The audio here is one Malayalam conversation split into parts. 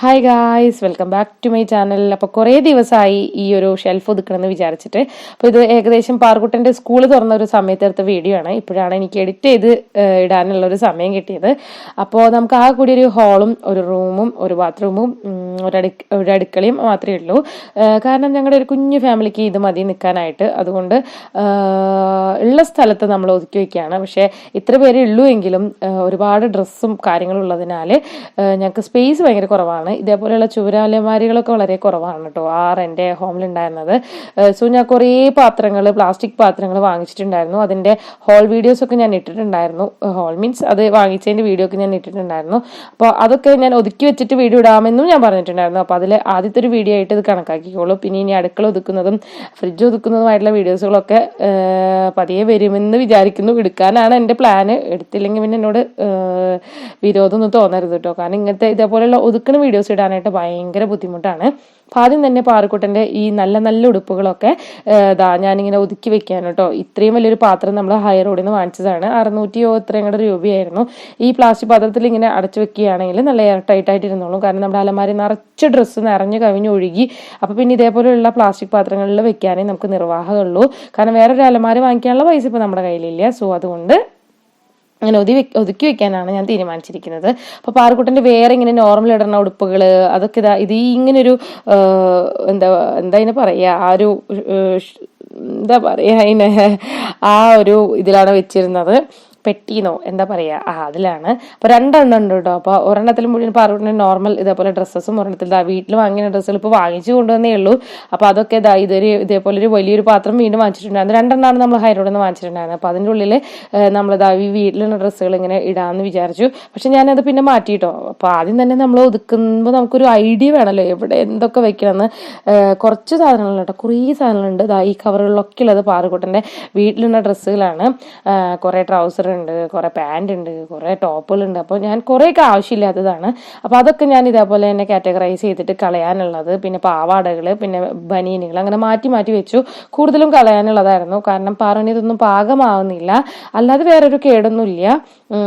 Hi guys welcome back to my channel അപ്പോൾ കുറേ ദിവസമായി ഈ ഒരു ഷെൽഫ് ഒതുക്കണമെന്ന് വിചാരിച്ചിട്ട്. അപ്പോൾ ഇത് ഏകദേശം പാർക്കുട്ടന്റെ സ്കൂൾ തുറന്ന ഒരു സമയത്ത് എടുത്ത വീഡിയോ ആണ്. ഇപ്പോഴാണ് എനിക്ക് എഡിറ്റ് ചെയ്ത് ഇടാനുള്ള ഒരു സമയം കിട്ടിയത്. അപ്പോൾ നമുക്ക് ആ കൂടി ഒരു ഹാളും ഒരു റൂമും ഒരു ബാത്റൂമും ഒരു അടുക്ക ഒരു അടുക്കളയും മാത്രമേ ഉള്ളൂ. കാരണം ഞങ്ങളുടെ ഒരു കുഞ്ഞു ഫാമിലിക്ക് ഇത് മതി നിൽക്കാനായിട്ട്. അതുകൊണ്ട് ഉള്ള സ്ഥലത്ത് നമ്മൾ ഒതുക്കി വയ്ക്കുകയാണ്. പക്ഷേ ഇത്ര പേരേ ഉള്ളൂ എങ്കിലും ഒരുപാട് ഡ്രസ്സും കാര്യങ്ങളും ഉള്ളതിനാൽ ഞങ്ങൾക്ക് സ്പേസ് ഭയങ്കര കുറവാണ്. ഇതേപോലെയുള്ള ചുവരാലമാരികളൊക്കെ വളരെ കുറവാണ് കേട്ടോ ആറ് എന്റെ ഹോമിലുണ്ടായിരുന്നത്. സോ ഞാൻ കുറേ പാത്രങ്ങൾ പ്ലാസ്റ്റിക് പാത്രങ്ങൾ വാങ്ങിച്ചിട്ടുണ്ടായിരുന്നു. അതിന്റെ ഹോൾ വീഡിയോസ് ഒക്കെ ഞാൻ ഇട്ടിട്ടുണ്ടായിരുന്നു. ഹോൾ മീൻസ് അത് വാങ്ങിച്ചതിന്റെ വീഡിയോ ഒക്കെ ഞാൻ ഇട്ടിട്ടുണ്ടായിരുന്നു. അപ്പോൾ അതൊക്കെ ഞാൻ ഒതുക്കി വെച്ചിട്ട് വീഡിയോ ഇടാമെന്നും ഞാൻ പറഞ്ഞിട്ടുണ്ടായിരുന്നു. അപ്പോൾ അതിൽ ആദ്യത്തെ ഒരു വീഡിയോ ആയിട്ട് ഇത് കണക്കാക്കിക്കോളൂ. പിന്നെ ഇനി അടുക്കള ഒതുക്കുന്നതും ഫ്രിഡ്ജ് ഒതുക്കുന്നതുമായിട്ടുള്ള വീഡിയോസുകളൊക്കെ പതിയെ വരുമെന്ന് വിചാരിക്കുന്നു. എടുക്കാനാണ് എന്റെ പ്ലാന്. എടുത്തില്ലെങ്കിൽ പിന്നെ എന്നോട് വിരോധമൊന്നും തോന്നരുത് കേട്ടോ കാരണം ഇങ്ങനത്തെ ഇതേപോലെയുള്ള ഒതുക്കുന്ന വീഡിയോസ് ഇടാനായിട്ട് ഭയങ്കര ബുദ്ധിമുട്ടാണ്. അപ്പം ആദ്യം തന്നെ പാറക്കുട്ടന്റെ ഈ നല്ല നല്ല ഉടുപ്പുകളൊക്കെ ഇതാ ഞാനിങ്ങനെ ഒതുക്കി വെക്കാൻ കേട്ടോ. ഇത്രയും വലിയൊരു പാത്രം നമ്മൾ ഹൈ റോഡിൽ നിന്ന് വാങ്ങിച്ചതാണ്. അറുന്നൂറ്റിയോ ഇത്രയും കൂടെ രൂപയായിരുന്നു. ഈ പ്ലാസ്റ്റിക് പാത്രത്തിൽ ഇങ്ങനെ അടച്ചു വെക്കുകയാണെങ്കിൽ നല്ല എയർ ടൈറ്റ് ആയിട്ട് ഇരുന്നോളും. കാരണം നമ്മുടെ അലമാരി നിറച്ച് ഡ്രസ്സ് നിറഞ്ഞു കവിഞ്ഞ് ഒഴുകി. അപ്പോൾ പിന്നെ ഇതേപോലെയുള്ള പ്ലാസ്റ്റിക് പാത്രങ്ങളിൽ വെക്കാനേ നമുക്ക് നിർവാഹമുള്ളൂ കാരണം വേറൊരു അലമാരി വാങ്ങിക്കാനുള്ള പൈസ ഇപ്പോൾ നമ്മുടെ കയ്യിലില്ല. സോ അതുകൊണ്ട് അങ്ങനെ വെക്ക- ഒതുക്കി വെക്കാനാണ് ഞാൻ തീരുമാനിച്ചിരിക്കുന്നത്. അപ്പോൾ പാറക്കുട്ടന്റെ വേറെ ഇങ്ങനെ നോർമൽ ഇടുന്ന ഉടുപ്പുകൾ അതൊക്കെ ഇതാ ഇത് ഇങ്ങനൊരു എന്താ എന്താ അതിനെ പറയുക ആ ഒരു എന്താ പറയുക അതിനെ ആ ഒരു ഇതിലാണ് വെച്ചിരുന്നത്. പെട്ടീന്നോ? എന്താ പറയുക ആ അതിലാണ്. അപ്പോൾ രണ്ടെണ്ണം ഉണ്ട് കേട്ടോ അപ്പോൾ ഒരെണ്ണത്തിൽ മുഴുവൻ പാറുവിന് നോർമൽ ഇതേപോലെ ഡ്രസ്സസും ഒരെണ്ണത്തിൽ ദാ വീട്ടിൽ വാങ്ങിയ ഡ്രസ്സുകൾ ഇപ്പോൾ വാങ്ങിച്ചു കൊണ്ടുവന്നേ ഉള്ളൂ. അപ്പോൾ അതൊക്കെ ഇതാ ഇതൊരു ഇതേപോലെ ഒരു വലിയൊരു പാത്രം വീണ്ടും വാങ്ങിച്ചിട്ടുണ്ടായിരുന്നു. രണ്ടെണ്ണമാണ് നമ്മൾ ഹൈറോഡിൽ നിന്ന് വാങ്ങിച്ചിട്ടുണ്ടായിരുന്നത്. അപ്പോൾ അതിന്റെ ഉള്ളിൽ നമ്മളിതാ ഈ വീട്ടിലുള്ള ഡ്രസ്സുകൾ ഇങ്ങനെ ഇടാമെന്ന് വിചാരിച്ചു. പക്ഷെ ഞാനത് പിന്നെ മാറ്റിയിട്ടോ അപ്പോൾ ആദ്യം തന്നെ നമ്മൾ ഒതുക്കുമ്പോൾ നമുക്കൊരു ഐഡിയ വേണമല്ലോ എവിടെ എന്തൊക്കെ വെക്കണമെന്ന് കുറച്ച് സാധനങ്ങളുണ്ട് കുറേ സാധനങ്ങളുണ്ട്. ഇതാ ഈ കവറുകളിലൊക്കെ ഉള്ളത് പാറുകൂട്ടന്റെ വീട്ടിലുള്ള ഡ്രസ്സുകളാണ് കുറേ ട്രൗസർ ഉണ്ട് കുറെ പാന്റ് ഉണ്ട് കുറേ ടോപ്പുകളുണ്ട് അപ്പോൾ ഞാൻ കുറേയൊക്കെ ആവശ്യമില്ലാത്തതാണ്. അപ്പോൾ അതൊക്കെ ഞാൻ ഇതേപോലെ തന്നെ കാറ്റഗറൈസ് ചെയ്തിട്ട് കളയാനുള്ളത്. പിന്നെ പാവാടകൾ പിന്നെ ബനീനുകൾ അങ്ങനെ മാറ്റി മാറ്റി വെച്ചു. കൂടുതലും കളയാനുള്ളതായിരുന്നു. കാരണം പാറുവിന് ഇതൊന്നും പാകമാവുന്നില്ല. അല്ലാതെ വേറൊരു കേടൊന്നുമില്ല.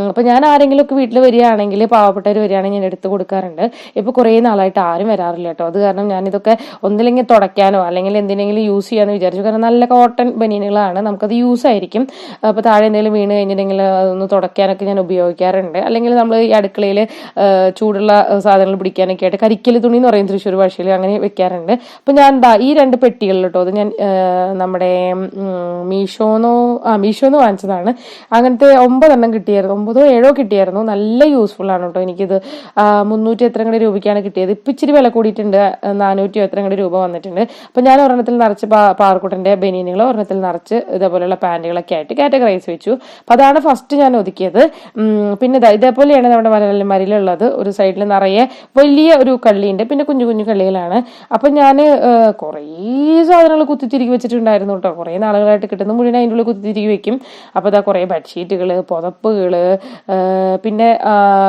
അപ്പോൾ ഞാൻ ആരെങ്കിലും ഒക്കെ വീട്ടിൽ വരികയാണെങ്കിൽ പാവപ്പെട്ടവർ വരികയാണെങ്കിൽ ഞാൻ എടുത്ത് കൊടുക്കാറുണ്ട്. ഇപ്പോൾ കുറേ നാളായിട്ട് ആരും വരാറില്ല കേട്ടോ. അത് കാരണം ഞാൻ ഞാനിതൊക്കെ ഒന്നില്ലെങ്കിൽ തുടയ്ക്കാനോ അല്ലെങ്കിൽ എന്തിനെങ്കിലും യൂസ് ചെയ്യാമെന്ന് വിചാരിച്ചു. കാരണം നല്ല കോട്ടൺ ബനീനുകളാണ് നമുക്കത് യൂസ് ആയിരിക്കും. അപ്പോൾ താഴെ എന്തെങ്കിലും വീണ് കഴിഞ്ഞിട്ടുണ്ടെങ്കിൽ അതൊന്ന് തുടയ്ക്കാനൊക്കെ ഞാൻ ഉപയോഗിക്കാറുണ്ട്. അല്ലെങ്കിൽ നമ്മൾ ഈ അടുക്കളയിൽ ചൂടുള്ള സാധനങ്ങൾ പിടിക്കാനൊക്കെ ആയിട്ട് കരിക്കൽ തുണി എന്ന് പറയും തൃശ്ശൂർ ഭാഷയിൽ അങ്ങനെ വെക്കാറുണ്ട്. അപ്പോൾ ഞാൻ ദാ ഈ രണ്ട് പെട്ടികളിൽ കേട്ടോ. അത് ഞാൻ നമ്മുടെ മീഷോന്നോ ആ മീഷോന്ന് വാങ്ങിച്ചതാണ്. അങ്ങനത്തെ ഒമ്പതെണ്ണം കിട്ടിയായിരുന്നു. ഒമ്പതോ ഏഴോ കിട്ടിയായിരുന്നു. നല്ല യൂസ്ഫുൾ ആണ് കേട്ടോ. എനിക്കിത് മുന്നൂറ്റി എത്ര കണ്ടി രൂപയ്ക്കാണ് കിട്ടിയത്. ഇപ്പം ഇച്ചിരി വില കൂടിയിട്ടുണ്ട്. നാനൂറ്റി എത്ര കണ്ടി രൂപ വന്നിട്ടുണ്ട്. അപ്പം ഞാൻ ഒരെണ്ണത്തിൽ നിറച്ച് പാർക്കുട്ടന്റെ ബനിയനുകൾ ഒരെണ്ണത്തിൽ നിറച്ച് ഇതേപോലെയുള്ള പാന്റുകളൊക്കെ ആയിട്ട് കാറ്റഗറൈസ് വെച്ചു. അപ്പം അതാണ് ഫസ്റ്റ് ഞാൻ ഒതുക്കിയത്. പിന്നെ ഇതേപോലെയാണ് നമ്മുടെ മലയാളന്മാരിലുള്ളത് ഒരു സൈഡിൽ നിറയെ വലിയ ഒരു കള്ളിയുണ്ട്. പിന്നെ കുഞ്ഞു കുഞ്ഞു കള്ളികളാണ്. അപ്പം ഞാൻ കുറേ സാധനങ്ങൾ കുത്തിത്തിരിക്കി വെച്ചിട്ടുണ്ടായിരുന്നു കേട്ടോ. കുറേ നാളുകളായിട്ട് കിട്ടുന്ന. മുഴുവൻ അതിന്റെ ഉള്ളിൽ കുത്തിത്തിരിക്കി വെക്കും. അപ്പോൾ അതാ കുറേ ബെഡ്ഷീറ്റുകൾ പുതപ്പുകൾ പിന്നെ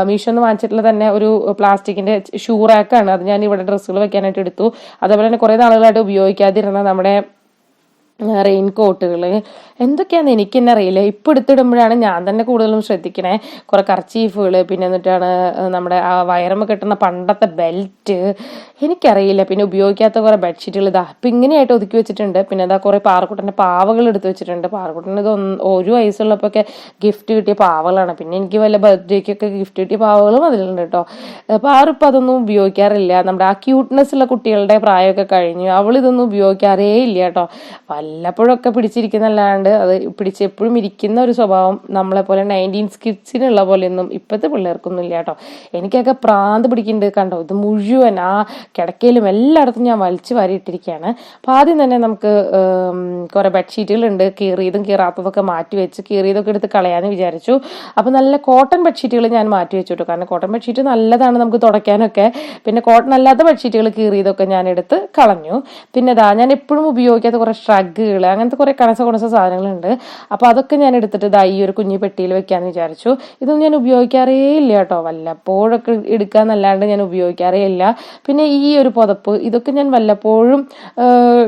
മീഷോ നിന്ന് വാങ്ങിച്ചിട്ടുള്ള തന്നെ ഒരു പ്ലാസ്റ്റിക്കിന്റെ ഷൂ റാക്കാണ്. അത് ഞാൻ ഇവിടെ ഡ്രസ്സുകൾ വെക്കാനായിട്ട് എടുത്തു. അതേപോലെ തന്നെ കുറേ നാളുകളായിട്ട് ഉപയോഗിക്കാതിരുന്ന നമ്മുടെ റെയിൻ കോട്ടുകൾ എന്തൊക്കെയാണെന്ന് എനിക്ക് തന്നെ അറിയില്ല. ഇപ്പോൾ എടുത്തിടുമ്പോഴാണ് ഞാൻ തന്നെ കൂടുതലും ശ്രദ്ധിക്കണേ. കുറേ കർച്ചീഫുകൾ പിന്നെ എന്നിട്ടാണ് നമ്മുടെ ആ വയറമ്മ കിട്ടുന്ന പണ്ടത്തെ ബെൽറ്റ്. എനിക്കറിയില്ല. പിന്നെ ഉപയോഗിക്കാത്ത കുറേ ബെഡ്ഷീറ്റുകൾ ഇതാ. അപ്പം ഇങ്ങനെയായിട്ട് ഒതുക്കി വെച്ചിട്ടുണ്ട്. പിന്നെ ഇതാ കുറേ പാറക്കുട്ടന്റെ പാവകൾ എടുത്ത് വെച്ചിട്ടുണ്ട്. പാറക്കുട്ടൻ ഇത് ഒരു വയസ്സുള്ളപ്പോഴൊക്കെ ഗിഫ്റ്റ് കിട്ടിയ പാവകളാണ്. പിന്നെ എനിക്ക് വല്ല ബർത്ത്ഡേക്കൊക്കെ ഗിഫ്റ്റ് കിട്ടിയ പാവകളും അതിലുണ്ട് കേട്ടോ. പാറിപ്പോൾ അതൊന്നും ഉപയോഗിക്കാറില്ല. നമ്മുടെ ആ ക്യൂട്ട്നെസ് ഉള്ള കുട്ടികളുടെ പ്രായമൊക്കെ കഴിഞ്ഞു. അവൾ ഇതൊന്നും ഉപയോഗിക്കാറേ ഇല്ല കേട്ടോ. വല്ലപ്പോഴൊക്കെ പിടിച്ചിരിക്കുന്നല്ലാണ്ട് അത് പിടിച്ച് എപ്പോഴും ഇരിക്കുന്ന ഒരു സ്വഭാവം നമ്മളെ പോലെ നയന്റീൻ സ്കിഡ്സിനുള്ള പോലെയൊന്നും ഇപ്പോഴത്തെ പിള്ളേർക്കൊന്നും ഇല്ല കേട്ടോ. എനിക്കൊക്കെ പ്രാന്ത് പിടിക്കുന്നുണ്ട് കണ്ടോ? ഇത് മുഴുവൻ ആ കിടക്കയിലും എല്ലായിടത്തും ഞാൻ വലിച്ചു വാരിയിട്ടിരിക്കുകയാണ്. അപ്പോൾ ആദ്യം തന്നെ നമുക്ക് കുറേ ബെഡ്ഷീറ്റുകളുണ്ട് കീറിയതും കീറാത്തതൊക്കെ മാറ്റി വെച്ച് കീറിയതൊക്കെ എടുത്ത് കളയാമെന്ന് വിചാരിച്ചു. അപ്പോൾ നല്ല കോട്ടൺ ബെഡ്ഷീറ്റുകൾ ഞാൻ മാറ്റി വെച്ചു കേട്ടോ. കാരണം കോട്ടൺ ബെഡ്ഷീറ്റ് നല്ലതാണ് നമുക്ക് തുടയ്ക്കാനൊക്കെ. പിന്നെ കോട്ടൺ അല്ലാത്ത ബെഡ്ഷീറ്റുകൾ കീറിയതൊക്കെ ഞാൻ എടുത്ത് കളഞ്ഞു. പിന്നെ ഇതാ ഞാൻ എപ്പോഴും ഉപയോഗിക്കാത്ത കുറേ ഷ്രഗ് ബാഗുകൾ അങ്ങനത്തെ കുറേ കണസ കുണസ സാധനങ്ങളുണ്ട്. അപ്പോൾ അതൊക്കെ ഞാൻ എടുത്തിട്ട് ഇതാ ഈ ഒരു കുഞ്ഞു പെട്ടിയിൽ വെക്കാമെന്ന് വിചാരിച്ചു. ഇതൊന്നും ഞാൻ ഉപയോഗിക്കാറേ ഇല്ല കേട്ടോ. വല്ലപ്പോഴൊക്കെ എടുക്കുക എന്നല്ലാണ്ട് ഞാൻ ഉപയോഗിക്കാറേ ഇല്ല. പിന്നെ ഈ ഒരു പുതപ്പ് ഇതൊക്കെ ഞാൻ വല്ലപ്പോഴും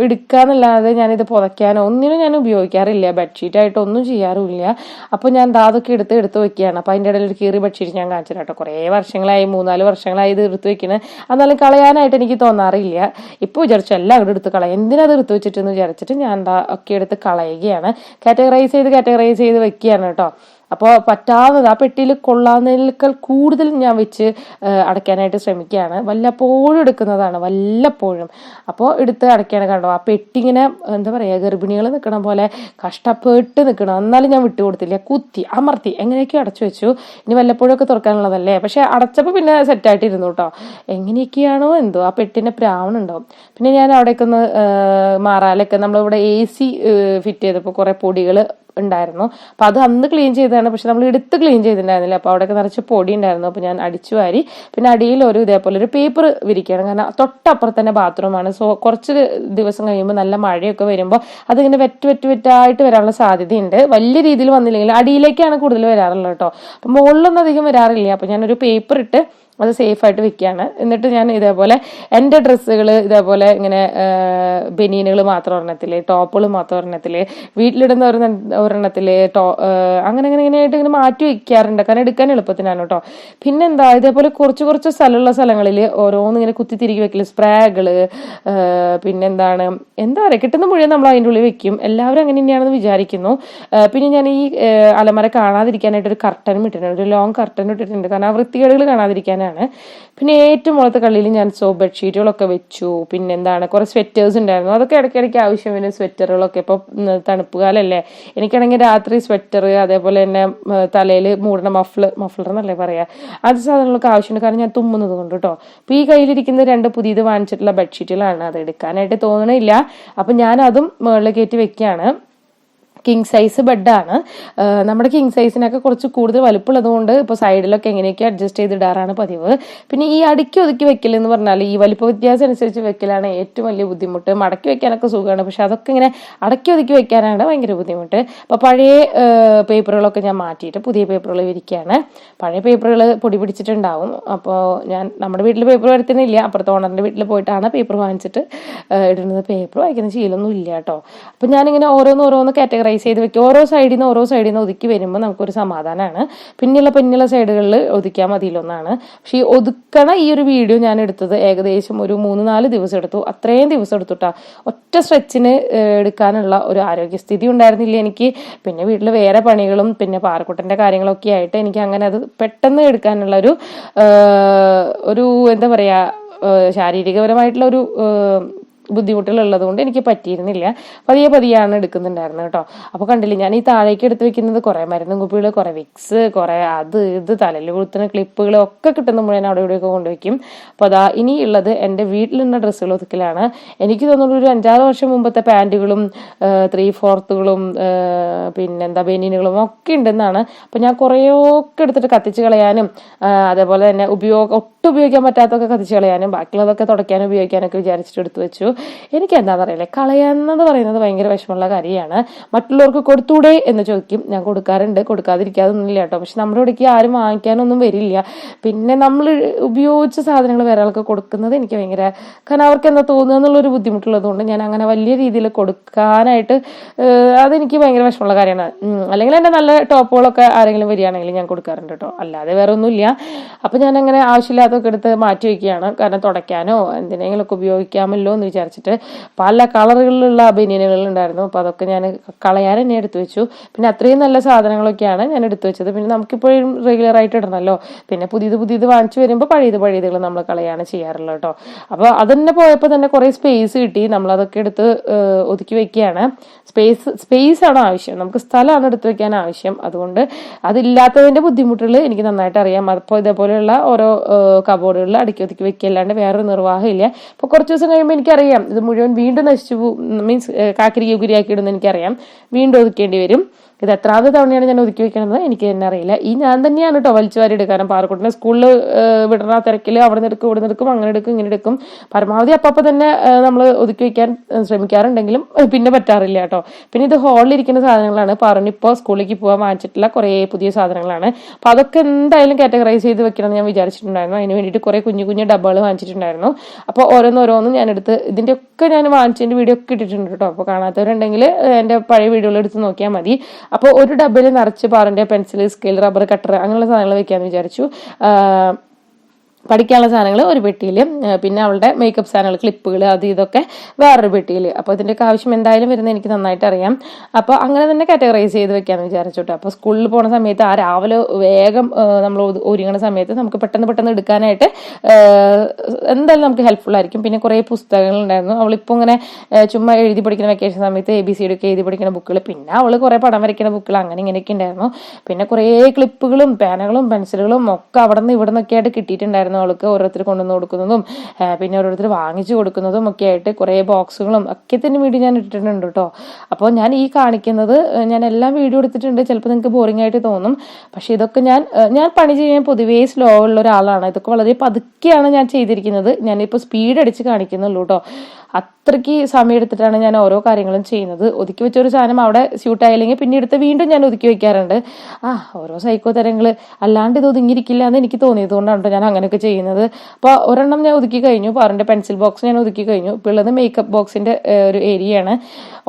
എടുക്കാന്നല്ലാതെ ഞാനിത് പുതയ്ക്കാനോ ഒന്നിനും ഞാൻ ഉപയോഗിക്കാറില്ല. ബെഡ്ഷീറ്റായിട്ട് ഒന്നും ചെയ്യാറുമില്ല. അപ്പോൾ ഞാൻ ദാ അതൊക്കെ എടുത്ത് എടുത്ത് വെക്കുകയാണ്. അപ്പോൾ അതിന്റെ ഇടയിൽ ഒരു കീറി ബെഡ്ഷീറ്റ് ഞാൻ കാണിച്ചു കേട്ടോ. കുറേ വർഷങ്ങളായി മൂന്നാൽ വർഷങ്ങളായി ഇത് എടുത്ത് വെക്കുന്നത് എന്നാലും കളയാനായിട്ട് എനിക്ക് തോന്നാറില്ല. ഇപ്പോൾ വിചാരിച്ചു എല്ലാം അവിടെ എടുത്ത് കളയാം. എന്തിനാ അത് എടുത്ത് വെച്ചിട്ടെന്ന് വിചാരിച്ചിട്ട് ഞാൻ ദാ ഒക്കെ എടുത്ത് കളയുകയാണ്. കാറ്റഗറൈസ് ചെയ്ത് കാറ്റഗറൈസ് ചെയ്ത് വെക്കുകയാണ് കേട്ടോ. അപ്പോൾ പറ്റാവുന്നത് ആ പെട്ടിയിൽ കൊള്ളാവുന്നതിനേക്കാൾ കൂടുതൽ ഞാൻ വെച്ച് അടയ്ക്കാനായിട്ട് ശ്രമിക്കുകയാണ്. വല്ലപ്പോഴും എടുക്കുന്നതാണ് വല്ലപ്പോഴും. അപ്പോൾ എടുത്ത് അടയ്ക്കാണ് കണ്ടോ? ആ പെട്ടി ഇങ്ങനെ എന്താ പറയുക ഗർഭിണികൾ നിൽക്കണ പോലെ കഷ്ടപ്പെട്ട് നിൽക്കണം എന്നാലും ഞാൻ വിട്ടു കൊടുത്തില്ല. കുത്തി അമർത്തി എങ്ങനെയൊക്കെയോ അടച്ചു വെച്ചു? ഇനി വല്ലപ്പോഴൊക്കെ തുറക്കാനുള്ളതല്ലേ? പക്ഷേ അടച്ചപ്പോൾ പിന്നെ സെറ്റായിട്ടിരുന്നു കേട്ടോ. എങ്ങനെയൊക്കെയാണോ എന്തോ ആ പെട്ടിന്റെ പ്രാവണുണ്ടാവും പിന്നെ ഞാൻ അവിടേക്ക് ഒന്ന് മാറാലൊക്കെ. നമ്മളിവിടെ എ സി ഫിറ്റ് ചെയ്തപ്പോൾ കുറേ പൊടികൾ ഉണ്ടായിരുന്നു. അപ്പോൾ അത് അന്ന് ക്ലീൻ ചെയ്തതാണ്. പക്ഷെ നമ്മൾ എടുത്ത് ക്ലീൻ ചെയ്തിട്ടുണ്ടായിരുന്നില്ല. അപ്പോൾ അവിടെയൊക്കെ നിറച്ച് പൊടി ഉണ്ടായിരുന്നു. അപ്പോൾ ഞാൻ അടിച്ചു വാരി. പിന്നെ അടിയിൽ ഒരു ഇതേപോലെ ഒരു പേപ്പർ വിരിക്കുകയാണ്. കാരണം തൊട്ടപ്പുറത്ത് തന്നെ ബാത്റൂമാണ് സോ കുറച്ച് ദിവസം കഴിയുമ്പോൾ നല്ല മഴയൊക്കെ വരുമ്പോൾ അതിങ്ങനെ വെറ്റ് വെറ്റ് വെറ്റായിട്ട് വരാനുള്ള സാധ്യതയുണ്ട്. വലിയ രീതിയിൽ വന്നില്ലെങ്കിൽ അടിയിലേക്കാണ് കൂടുതൽ വരാറുള്ളത് കേട്ടോ. അപ്പോൾ മുകളിലൊന്നും അധികം വരാറില്ല. അപ്പോൾ ഞാനൊരു പേപ്പർ ഇട്ട് അത് സേഫായിട്ട് വെക്കുകയാണ് എന്നിട്ട് ഞാൻ ഇതേപോലെ എന്റെ ഡ്രസ്സുകൾ ഇതേപോലെ ഇങ്ങനെ ബനിയനുകൾ മാത്രം ഒരെണ്ണത്തിൽ ടോപ്പുകൾ മാത്രം ഒരെണ്ണത്തിൽ വീട്ടിലിടുന്ന ഒരു ഒരെണ്ണത്തിൽ ടോ അങ്ങനെ അങ്ങനെ ഇങ്ങനെയായിട്ട് ഇങ്ങനെ മാറ്റി വെക്കാറുണ്ട്. കാരണം എടുക്കാൻ എളുപ്പത്തിനാണ് കേട്ടോ പിന്നെന്താ ഇതേപോലെ കുറച്ച് കുറച്ച് സ്ഥലമുള്ള സ്ഥലങ്ങളിൽ ഓരോന്ന് ഇങ്ങനെ കുത്തി തിരികെ വെക്കൽ സ്പ്രേകൾ പിന്നെന്താണ് എന്താ പറയുക കിട്ടുന്ന മുഴുവൻ നമ്മൾ അതിന്റെ ഉള്ളിൽ വെക്കും. എല്ലാവരും അങ്ങനെ തന്നെയാണെന്ന് വിചാരിക്കുന്നു. പിന്നെ ഞാൻ ഈ അലമര കാണാതിരിക്കാനായിട്ട് ഒരു കർട്ടനും ഇട്ടിട്ടുണ്ട്. ഒരു ലോങ് കർട്ടനും ഇട്ടിട്ടുണ്ട്. കാരണം ആ വൃത്തികേടുകൾ കാണാതിരിക്കാനാണ്. ആണ്. പിന്നെ ഏറ്റവും മുളത്തെ കള്ളിയിൽ ഞാൻ സോപ്പ് ബെഡ്ഷീറ്റുകളൊക്കെ വെച്ചു. പിന്നെ എന്താണ് കുറേ സ്വെറ്റേഴ്സ് ഉണ്ടായിരുന്നു. അതൊക്കെ ഇടയ്ക്കിടയ്ക്ക് ആവശ്യം വരുന്ന സ്വെറ്ററുകളൊക്കെ ഇപ്പോൾ തണുപ്പ് കാലല്ലേ. എനിക്കാണെങ്കിൽ രാത്രി സ്വെറ്റർ അതേപോലെ തന്നെ തലയിൽ മൂടണ മഫ്ലർ മഫ്ലർ എന്നല്ലേ പറയാ. അത് സാധനങ്ങളൊക്കെ ആവശ്യമുണ്ട്. കാരണം ഞാൻ തുമ്മുന്നത് കൊണ്ട് കേട്ടോ അപ്പോൾ ഈ കയ്യിലിരിക്കുന്ന രണ്ട് പുതിയത് വാങ്ങിച്ചിട്ടുള്ള ബെഡ്ഷീറ്റുകളാണ് അത് എടുക്കാനായിട്ട് തോന്നണില്ല. അപ്പം ഞാൻ അതും മുകളിൽ കയറ്റി വെക്കുകയാണ്. കിങ് സൈസ് ബെഡാണ് നമ്മുടെ കിങ് സൈസിനൊക്കെ കുറച്ച് കൂടുതൽ വലുപ്പമുള്ളതുകൊണ്ട് ഇപ്പോൾ സൈഡിലൊക്കെ എങ്ങനെയൊക്കെ അഡ്ജസ്റ്റ് ചെയ്ത് ചെയ്തിടാറാണ് പതിവ്. പിന്നെ ഈ അടുക്കി ഒതുക്കി വെക്കൽ എന്ന് പറഞ്ഞാൽ ഈ വലിപ്പ വ്യത്യാസം അനുസരിച്ച് വെക്കലാണ് ഏറ്റവും വലിയ ബുദ്ധിമുട്ട്. മടക്കി വെക്കാനൊക്കെ സുഖമാണ് പക്ഷെ അതൊക്കെ ഇങ്ങനെ അടക്കി ഒതുക്കി വെക്കാനാണ് ഭയങ്കര ബുദ്ധിമുട്ട്. അപ്പോൾ പഴയ പേപ്പറുകളൊക്കെ ഞാൻ മാറ്റിയിട്ട് പുതിയ പേപ്പറുകൾ വിരിക്കുകയാണ് പഴയ പേപ്പറുകൾ പൊടി പിടിച്ചിട്ടുണ്ടാവും. അപ്പോൾ ഞാൻ നമ്മുടെ വീട്ടിൽ പേപ്പർ വരുത്തുന്നില്ല. അപ്പുറത്തെ ഓണറിന്റെ വീട്ടിൽ പോയിട്ടാണ് പേപ്പർ വാങ്ങിച്ചിട്ട് ഇടുന്നത്. പേപ്പർ വായിക്കുന്ന ശീലമൊന്നും ഇല്ല കേട്ടോ. അപ്പോൾ ഞാനിങ്ങനെ ഓരോന്ന് ഓരോന്ന് കാറ്റഗറി റൈസ് ചെയ്ത് വെക്കുക ഓരോ സൈഡിൽ നിന്ന് ഓരോ സൈഡിൽ നിന്ന് ഒതുക്കി വരുമ്പോൾ നമുക്കൊരു സമാധാനമാണ് പിന്നെയുള്ള പിന്നെയുള്ള സൈഡുകളിൽ ഒതുക്കിയാൽ മതിയിലൊന്നാണ് പക്ഷേ ഈ ഒതുക്കണ ഈ ഒരു വീഡിയോ ഞാൻ എടുത്തത് ഏകദേശം ഒരു മൂന്ന് നാല് ദിവസം എടുത്തു. അത്രയും ദിവസം എടുത്തുട്ടാ ഒറ്റ സ്ട്രെച്ചിന് എടുക്കാനുള്ള ഒരു ആരോഗ്യസ്ഥിതി ഉണ്ടായിരുന്നില്ല എനിക്ക്. പിന്നെ വീട്ടിൽ വേറെ പണികളും പിന്നെ പാറക്കുട്ടന്റെ കാര്യങ്ങളൊക്കെ ആയിട്ട് എനിക്ക് അങ്ങനെ അത് പെട്ടെന്ന് എടുക്കാനുള്ള ഒരു ഒരു എന്താ പറയുക ശാരീരികപരമായിട്ടുള്ള ഒരു ബുദ്ധിമുട്ടുകൾ കൊണ്ട് എനിക്ക് പറ്റിയിരുന്നില്ല. പതിയെ പതിയാണ് എടുക്കുന്നുണ്ടായിരുന്നത് കേട്ടോ. അപ്പോൾ കണ്ടില്ലേ ഞാൻ ഈ താഴേക്ക് എടുത്ത് വെക്കുന്നത് കുറേ മരുന്നും കുപ്പികൾ കുറേ വിക്സ് കുറേ അത് ഇത് തലയിൽ കൊളുത്തുന്ന ക്ലിപ്പുകൾ ഒക്കെ കിട്ടുന്ന മുഴുവൻ അവിടെ ഇവിടെയൊക്കെ കൊണ്ടുവയ്ക്കും. അപ്പോൾ അതാ ഇനി ഉള്ളത് എന്റെ വീട്ടിലുള്ള ഡ്രസ്സുകൾ ഒതുക്കലാണ്. എനിക്ക് തോന്നുന്നു ഒരു അഞ്ചാറ് വർഷം മുമ്പത്തെ പാന്റുകളും ത്രീ ഫോർത്തുകളും പിന്നെന്താ ബെനീനുകളും ഒക്കെ ഉണ്ടെന്നാണ്. അപ്പോൾ ഞാൻ കുറേയൊക്കെ എടുത്തിട്ട് കത്തിച്ച് കളയാനും അതേപോലെ തന്നെ ഉപയോഗം ഒട്ടും ഉപയോഗിക്കാൻ പറ്റാത്തൊക്കെ കത്തിച്ച് കളയാനും ബാക്കിയുള്ളതൊക്കെ തുടയ്ക്കാനും ഉപയോഗിക്കാനൊക്കെ വിചാരിച്ചിട്ട് എടുത്തു വെച്ചു. എനിക്ക് എന്താ പറയല്ലേ കളയാന്നത് പറയുന്നത് ഭയങ്കര വിഷമമുള്ള കാര്യമാണ്. മറ്റുള്ളവർക്ക് കൊടുത്തൂടെ എന്ന് ചോദിക്കും. ഞാൻ കൊടുക്കാറുണ്ട്. കൊടുക്കാതിരിക്കാതൊന്നുമില്ല കേട്ടോ. പക്ഷെ നമ്മുടെ ഇവിടേക്ക് ആരും വാങ്ങിക്കാനൊന്നും വരില്ല. പിന്നെ നമ്മൾ ഉപയോഗിച്ച സാധനങ്ങൾ വേറെ ആൾക്ക് കൊടുക്കുന്നത് എനിക്ക് ഭയങ്കര കാരണം അവർക്ക് എന്താ തോന്നുക എന്നുള്ളൊരു ബുദ്ധിമുട്ടുള്ളത് കൊണ്ട് ഞാൻ അങ്ങനെ വലിയ രീതിയിൽ കൊടുക്കാനായിട്ട് അതെനിക്ക് ഭയങ്കര വിഷമമുള്ള കാര്യമാണ്. അല്ലെങ്കിൽ എന്റെ നല്ല ടോപ്പുകളൊക്കെ ആരെങ്കിലും വരികയാണെങ്കിൽ ഞാൻ കൊടുക്കാറുണ്ട് കേട്ടോ. അല്ലാതെ വേറെ ഒന്നുമില്ല. അപ്പം ഞാൻ അങ്ങനെ ആവശ്യമില്ലാത്തൊക്കെ എടുത്ത് മാറ്റി വയ്ക്കുകയാണ്. കാരണം തുടയ്ക്കാനോ എന്തിനെങ്കിലുമൊക്കെ ഉപയോഗിക്കാമല്ലോ എന്ന് വിചാരിച്ചിട്ട് പല കളറുകളിലുള്ള ബനിയനുകൾ ഉണ്ടായിരുന്നു. അപ്പോൾ അതൊക്കെ ഞാൻ കളയാൻ തന്നെ എടുത്തു വെച്ചു. പിന്നെ അത്രയും നല്ല സാധനങ്ങളൊക്കെയാണ് ഞാൻ എടുത്തു വെച്ചത്. പിന്നെ നമുക്കിപ്പോഴും റെഗുലർ ആയിട്ട് ഇടണമല്ലോ പിന്നെ പുതിയത് പുതിയത് വാങ്ങിച്ചു വരുമ്പോൾ പഴയത് പഴയതുകൾ നമ്മൾ കളയാണ് ചെയ്യാറുള്ളത് കേട്ടോ. അപ്പോൾ അതന്നെ പോയപ്പോൾ തന്നെ കുറേ സ്പേസ് കിട്ടി. നമ്മളതൊക്കെ എടുത്ത് ഒതുക്കി വെക്കുകയാണ്. സ്പേസ് സ്പേസ് ആണ് ആവശ്യം. നമുക്ക് സ്ഥലമാണ് എടുത്തു വെക്കാൻ ആവശ്യം. അതുകൊണ്ട് അതില്ലാത്തതിന്റെ ബുദ്ധിമുട്ടുകൾ എനിക്ക് നന്നായിട്ട് അറിയാം. അപ്പോൾ ഇതേപോലെയുള്ള ഓരോ കബോർഡുകളിൽ അടുക്കി ഒതുക്കി വെക്കല്ലാണ്ട് വേറൊരു നിർവാഹമില്ല. അപ്പോൾ കുറച്ച് ദിവസം കഴിയുമ്പോൾ എനിക്കറിയാം. ഇത് മുഴുവൻ വീണ്ടും നശിച്ചു മീൻസ് കാക്കിരി യുഗിരിയാക്കി ഇടുന്ന എനിക്കറിയാം. വീണ്ടും ഒതുക്കേണ്ടി വരും. ഇത് എത്രാമത് തവണയാണ് ഞാൻ ഒതുക്കി വെക്കണത്? എനിക്ക് തന്നെ അറിയില്ല. ഈ ഞാൻ തന്നെയാണ് കേട്ടോ വലിച്ചു വാരി എടുക്കുക കാരണം പാറക്കുട്ടിനെ സ്കൂളിൽ വിടണ തിരക്കിൽ അവിടെ നിന്ന് എടുക്കും ഇവിടെ നിന്ന് എടുക്കും അങ്ങനെ എടുക്കും ഇങ്ങനെ എടുക്കും. പരമാവധി അപ്പം തന്നെ നമ്മൾ ഒതുക്കി വെക്കാൻ ശ്രമിക്കാറുണ്ടെങ്കിലും പിന്നെ പറ്റാറില്ല കേട്ടോ പിന്നെ ഇത് ഹാളിൽ ഇരിക്കുന്ന സാധനങ്ങളാണ് പറഞ്ഞിപ്പോൾ സ്കൂളിലേക്ക് പോകാൻ വാങ്ങിച്ചിട്ടുള്ള കുറേ പുതിയ സാധനങ്ങളാണ്. അപ്പോൾ അതൊക്കെ എന്തായാലും കാറ്റഗറൈസ് ചെയ്ത് വെക്കണമെന്ന് ഞാൻ വിചാരിച്ചിട്ടുണ്ടായിരുന്നു. അതിന് വേണ്ടിയിട്ട് കുറേ കുഞ്ഞു കുഞ്ഞു ഡബ്ബകൾ വാങ്ങിച്ചിട്ടുണ്ടായിരുന്നു. അപ്പോൾ ഓരോന്നോരോന്നും ഞാൻ എടുത്ത് ഇതിന്റെ ഒക്കെ ഞാൻ വാങ്ങിച്ചതിന്റെ വീഡിയോ ഒക്കെ ഇട്ടിട്ടുണ്ട് കേട്ടോ അപ്പോൾ കാണാത്തവരുണ്ടെങ്കിൽ എന്റെ പഴയ വീഡിയോകൾ എടുത്ത് നോക്കിയാൽ മതി. അപ്പോൾ ഒരു ഡബ്ബയിൽ നിറച്ച് പാറിന്റെ പെൻസിൽ സ്കെയിൽ റബ്ബർ കട്ടർ അങ്ങനെയുള്ള സാധനങ്ങൾ വെക്കാമെന്ന് വിചാരിച്ചു. പഠിക്കാനുള്ള സാധനങ്ങൾ ഒരു പെട്ടിയിൽ പിന്നെ അവളുടെ മേക്കപ്പ് സാധനങ്ങൾ ക്ലിപ്പുകൾ അത് ഇതൊക്കെ വേറൊരു പെട്ടിയിൽ അപ്പോൾ ഇതിന്റെയൊക്കെ ആവശ്യം എന്തായാലും വരുന്നത് എനിക്ക് നന്നായിട്ട് അറിയാം. അപ്പോൾ അങ്ങനെ തന്നെ കാറ്റഗറൈസ് ചെയ്ത് വെക്കാമെന്ന് വിചാരിച്ചോട്ടെ. അപ്പോൾ സ്കൂളിൽ പോണ സമയത്ത് ആ രാവിലെ വേഗം നമ്മൾ ഒരുങ്ങുന്ന സമയത്ത് നമുക്ക് പെട്ടെന്ന് പെട്ടെന്ന് എടുക്കാനായിട്ട് എന്തായാലും നമുക്ക് ഹെൽപ്ഫുൾ ആയിരിക്കും. പിന്നെ കുറേ പുസ്തകങ്ങൾ ഉണ്ടായിരുന്നു അവളിപ്പോൾ ഇങ്ങനെ ചുമ്മാ എഴുതി പഠിക്കുന്ന വെക്കേഷൻ സമയത്ത് എ ബി സി ഡി ഒക്കെ എഴുതി പഠിക്കുന്ന ബുക്കുകൾ പിന്നെ അവൾ കുറേ പടം വരയ്ക്കുന്ന ബുക്കുകൾ അങ്ങനെ ഇങ്ങനെയൊക്കെ ഉണ്ടായിരുന്നു. പിന്നെ കുറേ ക്ലിപ്പുകളും പേനകളും പെൻസിലുകളും ഒക്കെ അവിടെ നിന്ന് ഇവിടെ നിന്നൊക്കെ ആയിട്ട് കിട്ടിയിട്ടുണ്ടായിരുന്നു. അവൾക്ക് ഓരോരുത്തർ കൊണ്ടുവന്ന് കൊടുക്കുന്നതും പിന്നെ ഓരോരുത്തർ വാങ്ങിച്ചു കൊടുക്കുന്നതും ഒക്കെ ആയിട്ട് കുറേ ബോക്സുകളും ഒക്കെ തന്നെ വീഡിയോ ഞാൻ ഇട്ടിട്ടുണ്ട് കേട്ടോ. അപ്പോൾ ഞാൻ ഈ കാണിക്കുന്നത് ഞാൻ എല്ലാം വീഡിയോ എടുത്തിട്ടുണ്ട്. ചിലപ്പോൾ നിങ്ങൾക്ക് ബോറിംഗ് ആയിട്ട് തോന്നും. പക്ഷേ ഇതൊക്കെ ഞാൻ ഞാൻ പണി ചെയ്യാൻ പൊതുവേ സ്ലോ ഉള്ള ഒരാളാണ്. ഇതൊക്കെ വളരെ പതുക്കെയാണ് ഞാൻ ചെയ്തിരിക്കുന്നത്. ഞാനിപ്പോൾ സ്പീഡ് അടിച്ച് കാണിക്കുന്നുള്ളൂ കേട്ടോ. അത്രയ്ക്ക് സമയം എടുത്തിട്ടാണ് ഞാൻ ഓരോ കാര്യങ്ങളും ചെയ്യുന്നത്. ഒതുക്കി വെച്ചൊരു സാധനം അവിടെ സ്യൂട്ട് ആയില്ലെങ്കിൽ പിന്നെ എടുത്ത് വീണ്ടും ഞാൻ ഒതുക്കി വെക്കാറുണ്ട്. ആ ഓരോ സൈക്കോ തരങ്ങൾ അല്ലാണ്ട് ഇത് ഒതുങ്ങിയിരിക്കില്ല എന്ന് എനിക്ക് തോന്നിയത് കൊണ്ടാണ് ട്ടോ ഞാൻ അങ്ങനെയൊക്കെ ചെയ്യുന്നത്. അപ്പോൾ ഒരെണ്ണം ഞാൻ ഒതുക്കി കഴിഞ്ഞു. പാറിന്റെ പെൻസിൽ ബോക്സ് ഞാൻ ഒതുക്കി കഴിഞ്ഞു. ഇപ്പോൾ ഉള്ളത് മേക്കപ്പ് ബോക്സിന്റെ ഒരു ഏരിയയാണ്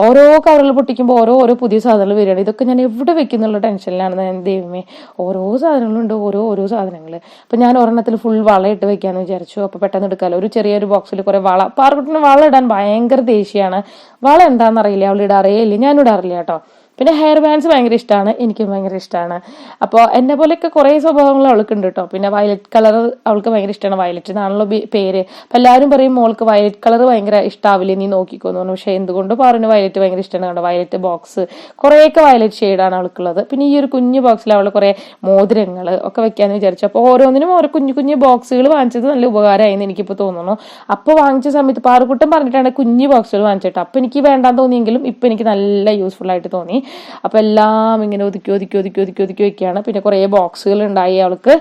ഓരോ കവറുകൾ പൊട്ടിക്കുമ്പോൾ ഓരോ ഓരോ പുതിയ സാധനങ്ങൾ വരികയാണ്. ഇതൊക്കെ ഞാൻ എവിടെ വെക്കുന്നുള്ള ടെൻഷനിലാണ് ഞാൻ ദൈവമേ. ഓരോ സാധനങ്ങളുണ്ട് ഓരോ ഓരോ സാധനങ്ങൾ അപ്പം ഞാൻ ഒരെണ്ണത്തിൽ ഫുൾ വള ഇട്ട് വെക്കാമെന്ന് വിചാരിച്ചു. അപ്പോൾ പെട്ടെന്ന് എടുക്കാമല്ലോ ഒരു ചെറിയൊരു ബോക്സിൽ കുറേ വള. പാർക്കുട്ടിന് വള ഇടാൻ ഭയങ്കര ദേഷ്യമാണ് വള എന്താണെന്നറിയില്ല? അവൾ ഇടാറേ ഇല്ല. ഞാനിടാറില്ല കേട്ടോ. പിന്നെ ഹെയർ ബാൻഡ്സ് ഭയങ്കര ഇഷ്ടമാണ് എനിക്കും ഭയങ്കര ഇഷ്ടമാണ് അപ്പോൾ എന്നെ പോലെയൊക്കെ കുറേ സ്വഭാവങ്ങൾ അവൾക്കുണ്ട് കേട്ടോ പിന്നെ വയലറ്റ് കളർ അവൾക്ക് ഭയങ്കര ഇഷ്ടമാണ് വയലറ്റ് എന്നാണല്ലോ പേര്. അപ്പം എല്ലാവരും പറയും മോൾക്ക് വയലറ്റ് കളർ ഭയങ്കര ഇഷ്ടാവില്ലേ നീ നോക്കിക്കോന്ന് പറഞ്ഞു. പക്ഷേ എന്തുകൊണ്ട് പറഞ്ഞു വയലറ്റ് ഭയങ്കര ഇഷ്ടമാണ് കണ്ടോ? വയലറ്റ് ബോക്സ് കുറേയൊക്കെ വയലറ്റ് ഷെയ്ഡാണ് അവൾക്കുള്ളത്. പിന്നെ ഈ ഒരു കുഞ്ഞു ബോക്സിൽ അവൾ കുറേ മോതിരങ്ങൾ ഒക്കെ വെക്കാമെന്ന് വിചാരിച്ചു. അപ്പോൾ ഓരോന്നിനും ഓരോ കുഞ്ഞു കുഞ്ഞു ബോക്സുകൾ വാങ്ങിച്ചത് നല്ല ഉപകാരമായി എന്ന് എനിക്കിപ്പോൾ തോന്നുന്നു. അപ്പോൾ വാങ്ങിച്ച സമയത്ത് പാറുക്കുട്ടൻ പറഞ്ഞിട്ടാണ് കുഞ്ഞു ബോക്സുകൾ വാങ്ങിച്ചിട്ട് അപ്പോൾ എനിക്ക് വേണ്ടാന്ന് തോന്നിയെങ്കിലും ഇപ്പോൾ എനിക്ക് നല്ല യൂസ്ഫുൾ ആയിട്ട് തോന്നി. അപ്പോൾ എല്ലാം ഇങ്ങനെ ഒതുക്കി ഒതുക്കി ഒതുക്കി ഒതുക്കി ഒതുക്കി വെക്കുകയാണ്. പിന്നെ കുറേ ബോക്സുകൾ ഉണ്ടായി അവൾക്ക്.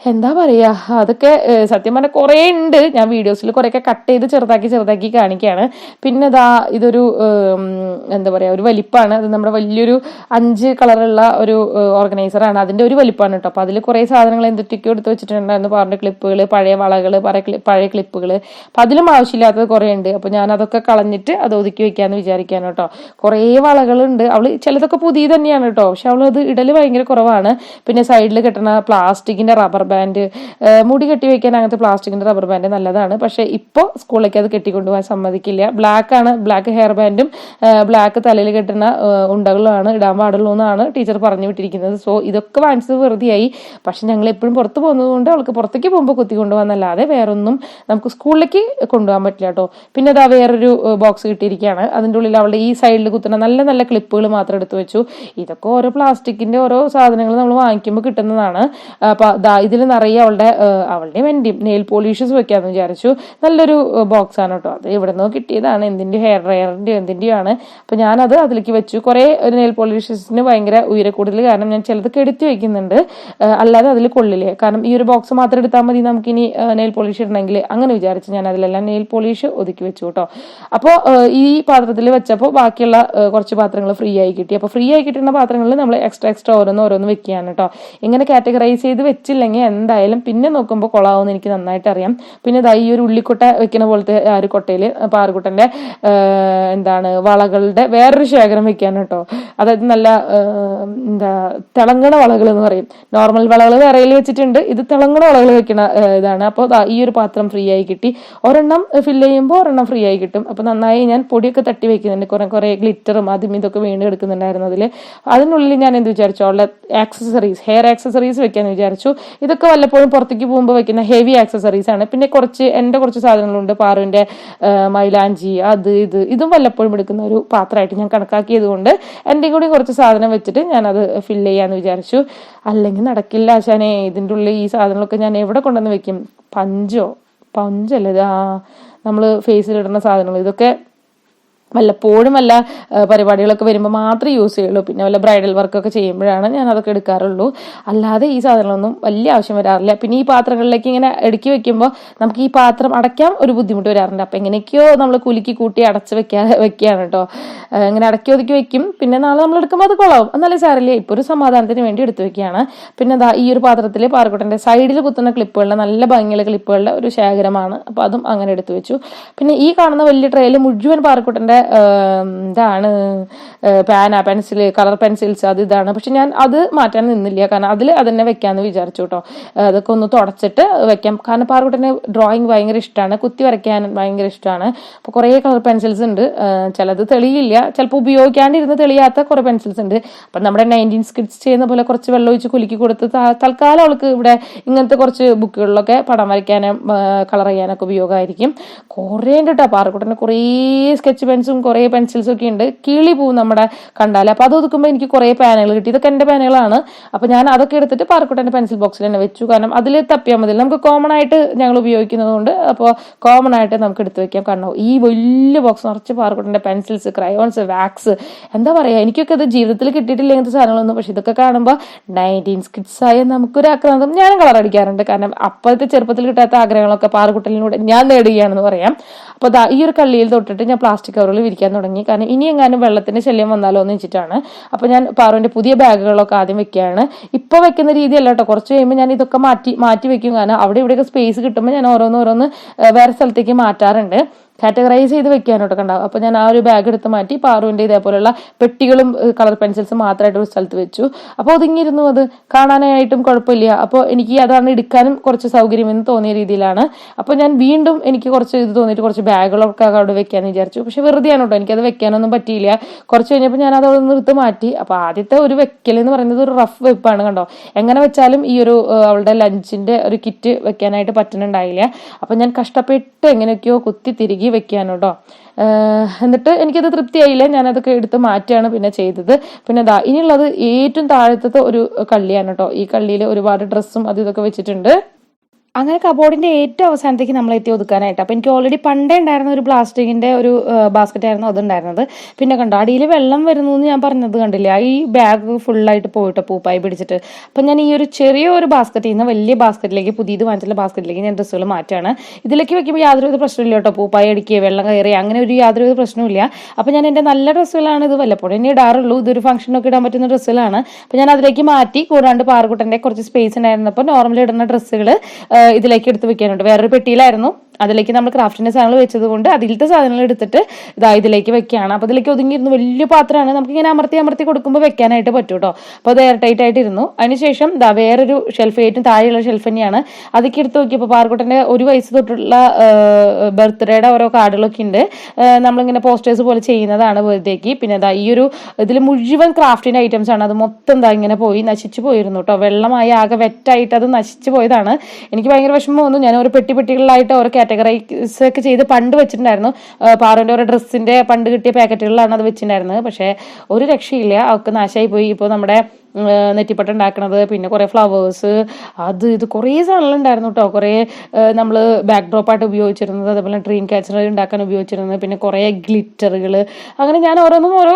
എന്താ പറയാ അതൊക്കെ സത്യം പറഞ്ഞാൽ കുറേ ഉണ്ട് ഞാൻ വീഡിയോസിൽ കുറേയൊക്കെ കട്ട് ചെയ്ത് ചെറുതാക്കി ചെറുതാക്കി കാണിക്കുകയാണ് പിന്നെ ഇതാ ഇതൊരു എന്താ പറയാ ഒരു വലിപ്പാണ്. അത് നമ്മുടെ വലിയൊരു അഞ്ച് കളറുള്ള ഒരു ഓർഗനൈസറാണ് അതിന്റെ ഒരു വലിപ്പാണ് കേട്ടോ അപ്പോൾ അതിൽ കുറേ സാധനങ്ങൾ എന്തൊക്കെയോ എടുത്ത് വെച്ചിട്ടുണ്ടായിരുന്നു പറഞ്ഞ ക്ലിപ്പുകൾ പഴയ വളകൾ പഴയ ക്ലിപ്പുകൾ അപ്പൊ അതിലും ആവശ്യമില്ലാത്തത് കുറേ ഉണ്ട് അപ്പോൾ ഞാൻ അതൊക്കെ കളഞ്ഞിട്ട് അത് ഒതുക്കി വെക്കാന്ന് വിചാരിക്കാൻ കേട്ടോ കുറേ വളകളുണ്ട് അവൾ ചിലതൊക്കെ പുതിയ തന്നെയാണ് കേട്ടോ പക്ഷെ അവൾ അത് ഇടൽ ഭയങ്കര കുറവാണ്. പിന്നെ സൈഡിൽ കിട്ടുന്ന പ്ലാസ്റ്റിക്കിന്റെ റബ്ബർ ബാൻഡ് മുടി കെട്ടി വെക്കാൻ അങ്ങനത്തെ പ്ലാസ്റ്റിക്കിന്റെ റബ്ബർ ബാൻഡ് നല്ലതാണ്. പക്ഷേ ഇപ്പോൾ സ്കൂളിലേക്ക് അത് കെട്ടിക്കൊണ്ടുപോകാൻ സമ്മതിക്കില്ല. ബ്ലാക്ക് ആണ് ബ്ലാക്ക് ഹെയർ ബാൻഡും ബ്ലാക്ക് തലയിൽ കെട്ടുന്ന ഉണ്ടകളുമാണ് ഇടാൻ പാടുള്ളൂ എന്നാണ് ടീച്ചർ പറഞ്ഞു വിട്ടിരിക്കുന്നത്. സോ ഇതൊക്കെ വാങ്ങിച്ചത് വെറുതെയായി. പക്ഷെ ഞങ്ങൾ എപ്പോഴും പുറത്ത് പോകുന്നത് കൊണ്ട് അവൾക്ക് പുറത്തേക്ക് പോകുമ്പോൾ കുത്തി കൊണ്ടുപോകാന്നല്ലാതെ വേറൊന്നും നമുക്ക് സ്കൂളിലേക്ക് കൊണ്ടുപോകാൻ പറ്റില്ല കേട്ടോ. പിന്നെ അതാ വേറൊരു ബോക്സ് കിട്ടിയിരിക്കുകയാണ്. അതിന്റെ ഉള്ളിൽ അവളുടെ ഈ സൈഡിൽ കുത്തുന്ന നല്ല നല്ല ക്ലിപ്പുകൾ മാത്രം എടുത്തു വെച്ചു. ഇതൊക്കെ ഓരോ പ്ലാസ്റ്റിക്കിന്റെ ഓരോ സാധനങ്ങൾ നമ്മൾ വാങ്ങിക്കുമ്പോൾ കിട്ടുന്നതാണ്. അപ്പൊ ദാ ഇതിൽ നിറയെ അവളുടെ അവളുടെ എന്റെയും നെയിൽ പോളിഷസ് വെക്കാന്ന് വിചാരിച്ചു. നല്ലൊരു ബോക്സ് ആണ് കേട്ടോ. അത് ഇവിടെ നിന്ന് കിട്ടിയതാണ്. എന്തിന്റെ ഹെയർ ഡ്രയറിന്റെയോ എന്തിന്റെയോ ആണ് അപ്പം ഞാനത് അതിലേക്ക് വെച്ചു. കുറേ ഒരു നെയിൽ പോളിഷസിന് ഭയങ്കര ഉയരക്കൂടുതൽ കൂടുതൽ കാരണം ഞാൻ ചിലത് കെടുത്തി വെക്കുന്നുണ്ട്. അല്ലാതെ അതിൽ കൊള്ളില്ലേ. കാരണം ഈ ഒരു ബോക്സ് മാത്രം എടുത്താൽ മതി നമുക്കിനി നെയിൽ പോളിഷ് ഇടണമെങ്കിൽ. അങ്ങനെ വിചാരിച്ച് ഞാൻ അതിലെല്ലാം നെയിൽ പോളിഷ് ഒതുക്കി വെച്ചു കേട്ടോ. അപ്പോൾ ഈ പാത്രത്തിൽ വെച്ചപ്പോൾ ബാക്കിയുള്ള കുറച്ച് പാത്രങ്ങൾ ഫ്രീ ആയി കിട്ടി. അപ്പോൾ ഫ്രീ ആയി കിട്ടുന്ന പാത്രങ്ങളിൽ നമ്മൾ എക്സ്ട്രാ എക്സ്ട്രാ ഓരോന്ന് ഓരോന്ന് വെക്കുകയാണ് കേട്ടോ. ഇങ്ങനെ കാറ്റഗറൈസ് ചെയ്ത് വെച്ചില്ലെങ്കിൽ എന്തായാലും പിന്നെ നോക്കുമ്പോൾ കൊളാവുമെന്ന് എനിക്ക് നന്നായിട്ട് അറിയാം പിന്നെ ദാ ഈ ഒരു ഉള്ളിക്കൊട്ട വെക്കുന്ന പോലത്തെ ആ ഒരു കൊട്ടയിൽ പാറുകുട്ടന്റെ എന്താണ് വളകളുടെ വേറൊരു ശേഖരം വെക്കാൻ കേട്ടോ. അതായത് നല്ല എന്താ തിളങ്ങണ വളകൾ എന്ന് പറയും. നോർമൽ വളകൾ വിറയിൽ വെച്ചിട്ടുണ്ട്. ഇത് തിളങ്ങണ വളകൾ വെക്കണ ഇതാണ്. അപ്പോൾ ഈ ഒരു പാത്രം ഫ്രീ ആയി കിട്ടി. ഒരെണ്ണം ഫില്ല് ചെയ്യുമ്പോൾ ഒരെണ്ണം ഫ്രീ ആയി കിട്ടും. അപ്പോൾ നന്നായി ഞാൻ പൊടിയൊക്കെ തട്ടി വെക്കുന്നുണ്ട്. കുറേ കുറേ ഗ്ലിറ്ററും അതും ഇതൊക്കെ വീണ് എടുക്കുന്നുണ്ടായിരുന്നു അതിൽ അതിനുള്ളിൽ ഞാൻ എന്ത് വിചാരിച്ചു? അവളുടെ ആക്സസറീസ് ഹെയർ ആക്സസറീസ് വെക്കാൻ വിചാരിച്ചു. ഇതൊക്കെ വല്ലപ്പോഴും പുറത്തേക്ക് പോകുമ്പോൾ വെക്കുന്ന ഹെവി ആക്സസറീസ് ആണ്. പിന്നെ കുറച്ച് എന്റെ കുറച്ച് സാധനങ്ങളുണ്ട്. പാറുവിന്റെ മൈലാഞ്ചി അത് ഇത് ഇതും വല്ലപ്പോഴും എടുക്കുന്ന ഒരു പാത്രമായിട്ട് ഞാൻ കണക്കാക്കിയത് കൊണ്ട് എന്റെ കൂടി കുറച്ച് സാധനം വെച്ചിട്ട് ഞാനത് ഫില്ല് ചെയ്യാന്ന് വിചാരിച്ചു. അല്ലെങ്കിൽ നടക്കില്ല ആശാനെ ഇതിന്റെ ഉള്ളിൽ ഈ സാധനങ്ങളൊക്കെ ഞാൻ എവിടെ കൊണ്ടുവന്ന് വെക്കും? പഞ്ചോ? പഞ്ചല്ലേ ഇത്? ആ നമ്മൾ ഫേസിലിടുന്ന സാധനങ്ങൾ. ഇതൊക്കെ വല്ലപ്പോഴും വല്ല പരിപാടികളൊക്കെ വരുമ്പോൾ മാത്രമേ യൂസ് ചെയ്യുള്ളൂ. പിന്നെ വല്ല ബ്രൈഡൽ വർക്കൊക്കെ ചെയ്യുമ്പോഴാണ് ഞാൻ അതൊക്കെ എടുക്കാറുള്ളൂ. അല്ലാതെ ഈ സാധനങ്ങളൊന്നും വലിയ ആവശ്യം വരാറില്ല. പിന്നെ ഈ പാത്രങ്ങളിലേക്ക് ഇങ്ങനെ അടുക്കി വെക്കുമ്പോൾ നമുക്ക് ഈ പാത്രം അടയ്ക്കാൻ ഒരു ബുദ്ധിമുട്ട് വരാറുണ്ട്. അപ്പം എങ്ങനെയൊക്കെയോ നമ്മൾ കുലുക്കി കൂട്ടി അടച്ച് വെക്കാ വെക്കുകയാണ് കേട്ടോ ഇങ്ങനെ അടക്കി ഒതുക്കി വെക്കും. പിന്നെ നാളെ നമ്മൾ എടുക്കുമ്പോൾ അത് കൊള്ളാവും എന്നാലും സാറില്ല ഇപ്പോൾ ഒരു സമാധാനത്തിന് വേണ്ടി എടുത്തു വെക്കുകയാണ്. പിന്നെ ദാ ഈ ഒരു പാത്രത്തിൽ പാറക്കുട്ടന്റെ സൈഡിൽ കുത്തുന്ന ക്ലിപ്പുകളുടെ നല്ല ഭംഗിയുള്ള ക്ലിപ്പുകളുടെ ഒരു ശേഖരമാണ്. അപ്പോൾ അതും അങ്ങനെ എടുത്തു വെച്ചു. പിന്നെ ഈ കാണുന്ന വലിയ ട്രെയിൽ മുഴുവൻ പാറക്കുട്ടന്റെ ഇതാണ് പാന പെൻസിൽ കളർ പെൻസിൽസ് അത് ഇതാണ്. പക്ഷെ ഞാൻ അത് മാറ്റാൻ നിന്നില്ല. കാരണം അതിൽ അതന്നെ വെക്കാമെന്ന് വിചാരിച്ചു കേട്ടോ അതൊക്കെ ഒന്ന് തുടച്ചിട്ട് വെക്കാം. കാരണം പാർക്കുട്ടനെ ഡ്രോയിങ് ഭയങ്കര ഇഷ്ടമാണ് കുത്തി വരയ്ക്കാൻ ഭയങ്കര ഇഷ്ടമാണ് അപ്പോൾ കുറേ കളർ പെൻസിൽസ് ഉണ്ട്. ചിലത് തെളിയില്ല. ചിലപ്പോൾ ഉപയോഗിക്കാണ്ടിരുന്ന് തെളിയാത്ത കുറേ പെൻസിൽസ് ഉണ്ട്. അപ്പം നമ്മുടെ നയന്റീൻ സ്കിറ്റ്സ് ചെയ്യുന്ന പോലെ കുറച്ച് വെള്ളം ഒഴിച്ച് കുലുക്കി കൊടുത്ത് തൽക്കാലം അവൾക്ക് ഇവിടെ ഇങ്ങനത്തെ കുറച്ച് ബുക്കുകളിലൊക്കെ പടം വരയ്ക്കാനും കളർ ചെയ്യാനൊക്കെ ഉപയോഗമായിരിക്കും. കുറേ ഉണ്ട് കേട്ടോ പാറക്കുട്ടന് കുറേ സ്കെച്ച് പെൻസും കുറേ പെൻസിൽസും ഒക്കെ ഉണ്ട്. കിളി പൂ നമ്മുടെ കണ്ടാൽ അപ്പോൾ അത് ഒതുക്കുമ്പോൾ എനിക്ക് കുറേ പാനുകൾ കിട്ടി. ഇതൊക്കെ എന്റെ പാനുകളാണ് അപ്പോൾ ഞാൻ അതൊക്കെ എടുത്തിട്ട് പാറക്കുട്ടന്റെ പെൻസിൽ ബോക്സിൽ തന്നെ വെച്ചു. കാരണം അതിൽ തപ്പിയാൽ മതി. നമുക്ക് കോമൺ ആയിട്ട് ഞങ്ങൾ ഉപയോഗിക്കുന്നത് കൊണ്ട് അപ്പോൾ കോമൺ ആയിട്ട് നമുക്ക് എടുത്ത് വെക്കാം. കാരണം ഈ വലിയ ബോക്സ് നിറച്ച് പാറക്കുട്ടന്റെ പെൻസിൽസ് ക്രയോൺസ് വാക്സ് എന്താ പറയുക എനിക്കൊക്കെ അത് ജീവിതത്തിൽ കിട്ടിയിട്ടില്ല ഇങ്ങനത്തെ സാധനങ്ങളൊന്നും. പക്ഷെ ഇതൊക്കെ കാണുമ്പോൾ നയന്റീൻ ആയ നമുക്കൊരു ആഗ്രഹം ഞാനും കളർ അടിക്കാറുണ്ട്. കാരണം അപ്പോഴത്തെ ചെറുപ്പത്തിൽ കിട്ടാത്ത ആഗ്രഹങ്ങളൊക്കെ പാറക്കുട്ടലിലൂടെ ഞാൻ നേടുകയാണെന്ന് പറയാം. അപ്പോൾ ദാ ഈ ഒരു കള്ളിയിൽ തൊട്ടിട്ട് ഞാൻ പ്ലാസ്റ്റിക് കവറുകൾ വിരിക്കാൻ തുടങ്ങി. കാരണം ഇനി എങ്ങാനും വെള്ളത്തിന്റെ ശല്യം വന്നാലോ എന്ന് വെച്ചിട്ടാണ്. അപ്പോൾ ഞാൻ പാറുവിന്റെ പുതിയ ബാഗുകളൊക്കെ ആദ്യം വെക്കുകയാണ്. ഇപ്പോൾ വെക്കുന്ന രീതിയല്ല കേട്ടോ കുറച്ച് കഴിയുമ്പോൾ ഞാൻ ഇതൊക്കെ മാറ്റി മാറ്റി വെക്കും. കാരണം അവിടെ ഇവിടെയൊക്കെ സ്പേസ് കിട്ടുമ്പോൾ ഞാൻ ഓരോന്ന് ഓരോന്ന് വേറെ സ്ഥലത്തേക്ക് മാറ്റാറുണ്ട്. കാറ്റഗറൈസ് ചെയ്ത് വെക്കാനോട്ട് കണ്ടാവും അപ്പോൾ ഞാൻ ആ ഒരു ബാഗ് എടുത്ത് മാറ്റി പാറുവിന്റെ ഇതേപോലെയുള്ള പെട്ടികളും കളർ പെൻസിൽസും മാത്രമായിട്ട് ഒരു സ്ഥലത്ത് വെച്ചു. അപ്പോൾ ഒതുങ്ങിയിരുന്നു അത്. കാണാനായിട്ടും കുഴപ്പമില്ല. അപ്പോൾ എനിക്ക് അതാണ് എടുക്കാനും കുറച്ച് സൗകര്യമെന്ന് തോന്നിയ രീതിയിലാണ്. അപ്പോൾ ഞാൻ വീണ്ടും എനിക്ക് കുറച്ച് ഇത് തോന്നിയിട്ട് കുറച്ച് ബാഗുകളൊക്കെ അവിടെ വെക്കാമെന്ന് വിചാരിച്ചു. പക്ഷെ വെറുതെയാണ് കേട്ടോ എനിക്കത് വെക്കാനൊന്നും പറ്റിയില്ല. കുറച്ച് കഴിഞ്ഞപ്പോൾ ഞാൻ അതവിടെ നിന്ന് എടുത്ത് മാറ്റി. അപ്പോൾ ആദ്യത്തെ ഒരു വെക്കൽ എന്ന് പറയുന്നത് ഒരു റഫ് വെപ്പാണ് കണ്ടോ? എങ്ങനെ വെച്ചാലും ഈ ഒരു അവളുടെ ലഞ്ചിന്റെ ഒരു കിറ്റ് വെക്കാനായിട്ട് പറ്റുന്നുണ്ടായില്ല അപ്പോൾ ഞാൻ കഷ്ടപ്പെട്ട് എങ്ങനെയൊക്കെയോ കുത്തി തിരികെ വെക്കാണ് കേട്ടോ. ഏഹ്, എന്നിട്ട് എനിക്കത് തൃപ്തിയായില്ല. ഞാനതൊക്കെ എടുത്ത് മാറ്റുകയാണ് പിന്നെ ചെയ്തത്. പിന്നെ ദാ ഇനിയുള്ളത് ഏറ്റവും താഴത്തത്തെ ഒരു കള്ളിയാണ് കേട്ടോ. ഈ കള്ളിയിൽ ഒരുപാട് ഡ്രസ്സും അത് ഇതൊക്കെ വെച്ചിട്ടുണ്ട്. അങ്ങനെ കബോർഡിന്റെ ഏറ്റവും അവസാനത്തേക്ക് നമ്മൾ എത്തി ഒതുക്കാനായിട്ട്. അപ്പോൾ എനിക്ക് ഓൾറെഡി പണ്ടേ ഉണ്ടായിരുന്ന ഒരു പ്ലാസ്റ്റിക്കിന്റെ ഒരു ബാസ്ക്കറ്റ് ആയിരുന്നു അതുണ്ടായിരുന്നത്. പിന്നെ കണ്ടോ അടിയിൽ വെള്ളം വരുന്നു എന്ന് ഞാൻ പറഞ്ഞത് കണ്ടില്ല? ഈ ബാഗ് ഫുള്ളായിട്ട് പോയിട്ട് പൂപ്പായി പിടിച്ചിട്ട്. അപ്പം ഞാൻ ഈ ഒരു ചെറിയ ഒരു ബാസ്ക്കറ്റിൽ നിന്ന് വലിയ ബാസ്ക്കറ്റിലേക്ക് പുതിയത് വാങ്ങിച്ചിട്ടുള്ള ബാസ്ക്കറ്റിലേക്ക് ഞാൻ ഡ്രസ്സുകൾ മാറ്റാണ് ഇതിലേക്ക് വെക്കുമ്പോൾ യാതൊരുവിധ പ്രശ്നമില്ല കേട്ടോ. പൂപ്പായി അടിക്കുക വെള്ളം കയറി അങ്ങനെ ഒരു യാതൊരുവിധ പ്രശ്നമില്ല അപ്പം ഞാൻ എന്റെ നല്ല ഡ്രസ്സുകളാണ് ഇത് വല്ലപ്പോഴും ഇനി ഇടാറുള്ളൂ. ഇതൊരു ഫംഗ്ഷനൊക്കെ ഇടാൻ പറ്റുന്ന ഡ്രസ്സുകളാണ്. അപ്പം ഞാൻ അതിലേക്ക് മാറ്റി കൂടാണ്ട് പാറുകുട്ടന്റെ കുറച്ച് സ്പേസ് ഉണ്ടായിരുന്നപ്പോൾ നോർമലി ഇടുന്ന ഡ്രസ്സുകൾ ഇതിലേക്ക് എടുത്ത് വെക്കാനുണ്ട്. വേറൊരു പെട്ടിയിലായിരുന്നു. അതിലേക്ക് നമ്മൾ ക്രാഫ്റ്റിന്റെ സാധനങ്ങൾ വെച്ചത് കൊണ്ട് അതിലത്തെ സാധനങ്ങൾ എടുത്തിട്ട് ഇതാ ഇതിലേക്ക് വെക്കുകയാണ്. അപ്പോൾ ഇതിലേക്ക് ഒതുങ്ങിയിരുന്നു വലിയ പാത്രമാണ് നമുക്ക് ഇങ്ങനെ അമർത്തി അമർത്തി കൊടുക്കുമ്പോൾ വെക്കാനായിട്ട് പറ്റും കേട്ടോ അപ്പോൾ അത് എയർ ടൈറ്റ് ആയിട്ട് ഇരുന്നു അതിനുശേഷം ഇതാ വേറൊരു ഷെൽഫ് ഏറ്റവും താഴെയുള്ള ഷെൽഫ് തന്നെയാണ്. അതൊക്കെ എടുത്ത് നോക്കിയപ്പോൾ പാർക്കുട്ടന്റെ ഒരു വയസ്സ് തൊട്ടുള്ള ബർത്ത്ഡേയുടെ ഓരോ കാർഡുകളൊക്കെ ഉണ്ട്. നമ്മളിങ്ങനെ പോസ്റ്റേഴ്സ് പോലെ ചെയ്യുന്നതാണ് ബർത്ത്ഡേക്ക് പിന്നെ ഇതാ ഈ ഒരു ഇതിൽ മുഴുവൻ ക്രാഫ്റ്റിന്റെ ഐറ്റംസ് ആണ്. അത് മൊത്തം ഇതാ ഇങ്ങനെ പോയി നശിച്ചു പോയിരുന്നു കേട്ടോ വെള്ളമായി ആകെ വെറ്റായിട്ട് അത് നശിച്ചു പോയതാണ്. എനിക്ക് ഭയങ്കര വിഷമം വന്നു. ഞാൻ ഒരു പെട്ടി പെട്ടികളിലായിട്ട് ഓരോ കാറ്റഗറൈസ് ഒക്കെ ചെയ്ത് പണ്ട് വെച്ചിട്ടുണ്ടായിരുന്നു. ഏഹ് പാറുവിന്റെ ഓരോ ഡ്രസ്സിന്റെ പണ്ട് കിട്ടിയ പാക്കറ്റുകളിലാണ് അത് വെച്ചിട്ടുണ്ടായിരുന്നത്. പക്ഷേ ഒരു രക്ഷയില്ല. അവർക്ക് നാശമായി പോയി. ഇപ്പോൾ നമ്മുടെ നെറ്റിപ്പട്ട ഉണ്ടാക്കണത് പിന്നെ കുറേ ഫ്ലവേഴ്സ് അത് ഇത് കുറേ സാധനങ്ങൾ ഉണ്ടായിരുന്നു കേട്ടോ കുറേ നമ്മൾ ബാക്ക് ഡ്രോപ്പായിട്ട് ഉപയോഗിച്ചിരുന്നത് അതേപോലെ ഡ്രീം ക്യാച്ചർ ഉണ്ടാക്കാൻ ഉപയോഗിച്ചിരുന്നത് പിന്നെ കുറേ ഗ്ലിറ്ററുകൾ അങ്ങനെ ഞാൻ ഓരോന്നും ഓരോ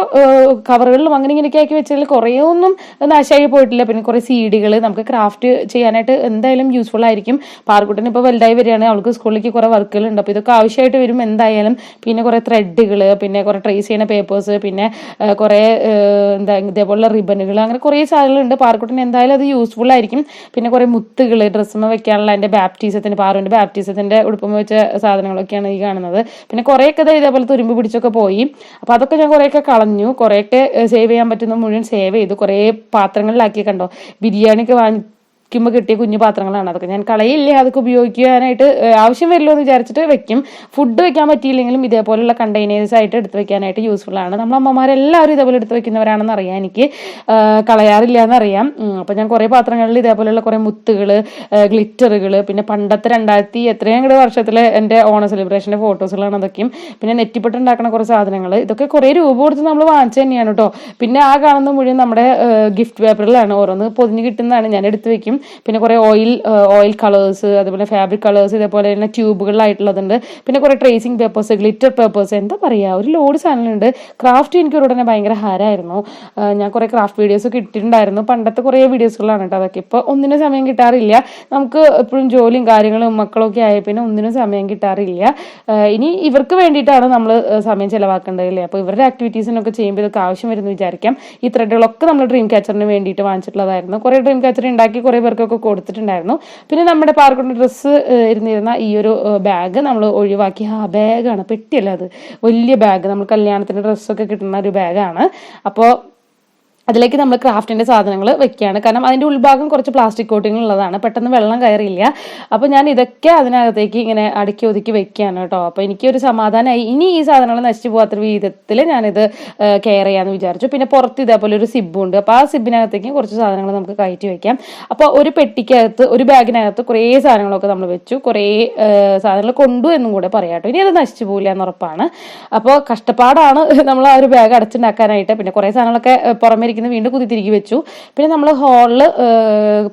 കവറുകളിലും അങ്ങനെ ഇങ്ങനെയൊക്കെ ആക്കി വെച്ചതിൽ കുറേ ഒന്നും നാശമായി പോയിട്ടില്ല. പിന്നെ കുറേ സീഡികൾ നമുക്ക് ക്രാഫ്റ്റ് ചെയ്യാനായിട്ട് എന്തായാലും യൂസ്ഫുൾ ആയിരിക്കും. പാർക്കുട്ടൻ ഇപ്പോൾ വലുതായി വരികയാണ് അവൾക്ക് സ്കൂളിലേക്ക് കുറേ വർക്കുകൾ ഉണ്ട് അപ്പോൾ ഇതൊക്കെ ആവശ്യമായിട്ട് വരും എന്തായാലും. പിന്നെ കുറേ ത്രെഡുകൾ പിന്നെ കുറേ ട്രേസ് ചെയ്യുന്ന പേപ്പേഴ്സ് പിന്നെ കുറേ എന്താ ഇതേപോലുള്ള റിബണുകൾ അങ്ങനെ കുറേ സാധനങ്ങളുണ്ട്. പാർക്കുട്ടിന് എന്തായാലും അത് യൂസ്ഫുൾ ആയിരിക്കും. പിന്നെ കുറേ മുത്തുകൾ ഡ്രസ്സുമ്മ വെക്കാനുള്ള എന്റെ ബാപ്റ്റീസത്തിന് പാറുവിന്റെ ബാപ്റ്റീസത്തിന്റെ ഉടുപ്പം വെച്ച സാധനങ്ങളൊക്കെയാണ് ഈ കാണുന്നത്. പിന്നെ കുറേയൊക്കെ ഇതേപോലെ തുരുമ്പ് പിടിച്ചൊക്കെ പോയി. അപ്പോൾ അതൊക്കെ ഞാൻ കുറേയൊക്കെ കളഞ്ഞു. കുറേയൊക്കെ സേവ് ചെയ്യാൻ പറ്റുന്ന മുഴുവൻ സേവ് ചെയ്തു. കുറേ പാത്രങ്ങളിലാക്കി കണ്ടോ? ബിരിയാണിയൊക്കെ വാങ്ങി ക്കുമ്പോൾ കിട്ടിയ കുഞ്ഞു പാത്രങ്ങളാണ്. അതൊക്കെ ഞാൻ കളയില്ല അതൊക്കെ ഉപയോഗിക്കാനായിട്ട് ആവശ്യം വരില്ലോ എന്ന് വിചാരിച്ചിട്ട് വെക്കും. ഫുഡ് വെക്കാൻ പറ്റിയില്ലെങ്കിലും ഇതേപോലെയുള്ള കണ്ടെയ്നേഴ്സ് ആയിട്ട് എടുത്ത് വെക്കാനായിട്ട് യൂസ്ഫുൾ ആണ്. നമ്മൾ അമ്മമാരെല്ലാവരും ഇതേപോലെ എടുത്ത് വെക്കുന്നവരാണെന്ന് അറിയാം എനിക്ക്. കളയാറില്ല എന്നറിയാം അപ്പം ഞാൻ കുറേ പാത്രങ്ങളിൽ ഇതേപോലെയുള്ള കുറേ മുത്തുകൾ ഗ്ലിറ്ററുകൾ പിന്നെ പണ്ടത്തെ രണ്ടായിരത്തി എത്രയും കൂടെ വർഷത്തിലെ എന്റെ ഓണ സെലിബ്രേഷന്റെ ഫോട്ടോസുകളാണ് അതൊക്കെയും. പിന്നെ നെറ്റിപ്പെട്ട് ഉണ്ടാക്കുന്ന കുറേ സാധനങ്ങൾ ഇതൊക്കെ കുറേ രൂപ കൊടുത്ത് നമ്മൾ വാങ്ങിച്ചു തന്നെയാണ് കേട്ടോ പിന്നെ ആ കാണുന്ന മുഴുവൻ നമ്മുടെ ഗിഫ്റ്റ് പേപ്പറിലാണ് ഓരോന്ന് പൊതിഞ്ഞ് കിട്ടുന്നതാണ് ഞാൻ എടുത്ത് വെക്കും. പിന്നെ കുറേ ഓയിൽ ഓയിൽ കളേഴ്സ് അതുപോലെ ഫാബ്രിക് കളേഴ്സ് ഇതേപോലെ തന്നെ ട്യൂബുകളിലായിട്ടുള്ളതുണ്ട് പിന്നെ കുറേ ട്രേസിങ് പേപ്പേഴ്സ് ഗ്ലിറ്റർ പേപ്പേഴ്സ് എന്താ പറയുക ഒരു ലോഡ് സാധനങ്ങളുണ്ട്. ക്രാഫ്റ്റ് എനിക്ക് ഉടനെ ഭയങ്കര ഹാരായിരുന്നു. ഞാൻ കുറേ ക്രാഫ്റ്റ് വീഡിയോസ് ഒക്കെ ഇട്ടിട്ടുണ്ടായിരുന്നു. പണ്ടത്തെ കുറേ വീഡിയോസുകളാണ് കേട്ടോ അതൊക്കെ. ഇപ്പോൾ ഒന്നിനും സമയം കിട്ടാറില്ല. നമുക്ക് എപ്പോഴും ജോലിയും കാര്യങ്ങളും മക്കളൊക്കെ ആയ പിന്നെ ഒന്നിനും സമയം കിട്ടാറില്ല. ഇനി ഇവർക്ക് വേണ്ടിയിട്ടാണ് നമ്മൾ സമയം ചിലവാക്കേണ്ടത് അല്ലേ? അപ്പോൾ ഇവരുടെ ആക്ടിവിറ്റീസിനൊക്കെ ചെയ്യുമ്പോൾ ഇതൊക്കെ ആവശ്യം വരുമെന്ന് വിചാരിക്കാം. ഈ ത്രെഡുകളൊക്കെ നമ്മൾ ഡ്രീം ക്യാച്ചറിന് വേണ്ടിയിട്ട് വാങ്ങിച്ചിട്ടുള്ളതായിരുന്നു. കുറേ ഡ്രീം ക്യാച്ചർ ഉണ്ടാക്കി കുറേ പേർക്കൊക്കെ കൊടുത്തിട്ടുണ്ടായിരുന്നു. പിന്നെ നമ്മുടെ പാർക്കുണ്ട് ഡ്രസ്സ് ഇരുന്നിരുന്ന ഈ ഒരു ബാഗ് നമ്മൾ ഒഴിവാക്കി. ആ ബാഗാണ് പെട്ടിയല്ല അത്? വലിയ ബാഗ് നമ്മൾ കല്യാണത്തിന് ഡ്രസ്സൊക്കെ കിട്ടുന്ന ഒരു ബാഗാണ് അപ്പോൾ അതിലേക്ക് നമ്മൾ ക്രാഫ്റ്റിന്റെ സാധനങ്ങൾ വെക്കുകയാണ്. കാരണം അതിന്റെ ഉൾഭാഗം കുറച്ച് പ്ലാസ്റ്റിക് കോട്ടിംഗ് ഉള്ളതാണ്. പെട്ടെന്ന് വെള്ളം കയറിയില്ല. അപ്പോൾ ഞാൻ ഇതൊക്കെ അതിനകത്തേക്ക് ഇങ്ങനെ അടുക്കി ഒതുക്കി വെക്കുകയാണ് കേട്ടോ. അപ്പോൾ എനിക്കൊരു സമാധാനമായി ഇനി ഈ സാധനങ്ങൾ നശിച്ചു പോകാത്ത വിധത്തിൽ ഞാനിത് കെയർ ചെയ്യാമെന്ന് വിചാരിച്ചു. പിന്നെ പുറത്ത് ഇതേപോലെ ഒരു സിബും ഉണ്ട്. അപ്പോൾ ആ സിബിനകത്തേക്ക് കുറച്ച് സാധനങ്ങൾ നമുക്ക് കയറ്റി വെക്കാം. അപ്പോൾ ഒരു പെട്ടിക്കകത്ത് ഒരു ബാഗിനകത്ത് കുറേ സാധനങ്ങളൊക്കെ നമ്മൾ വെച്ചു. കുറേ സാധനങ്ങൾ കൊണ്ടു എന്നും കൂടെ പറയാം കേട്ടോ. ഇനി അത് നശിച്ചു പോകില്ല എന്ന് ഉറപ്പാണ്. അപ്പോൾ കഷ്ടപ്പാടാണ് നമ്മൾ ആ ഒരു ബാഗ് അടച്ചുണ്ടാക്കാനായിട്ട്. പിന്നെ കുറേ സാധനങ്ങളൊക്കെ പുറമേ ഇരിക്കുന്ന വീണ്ടും കുത്തി തിരികെ വെച്ചു. പിന്നെ നമ്മൾ ഹാളിൽ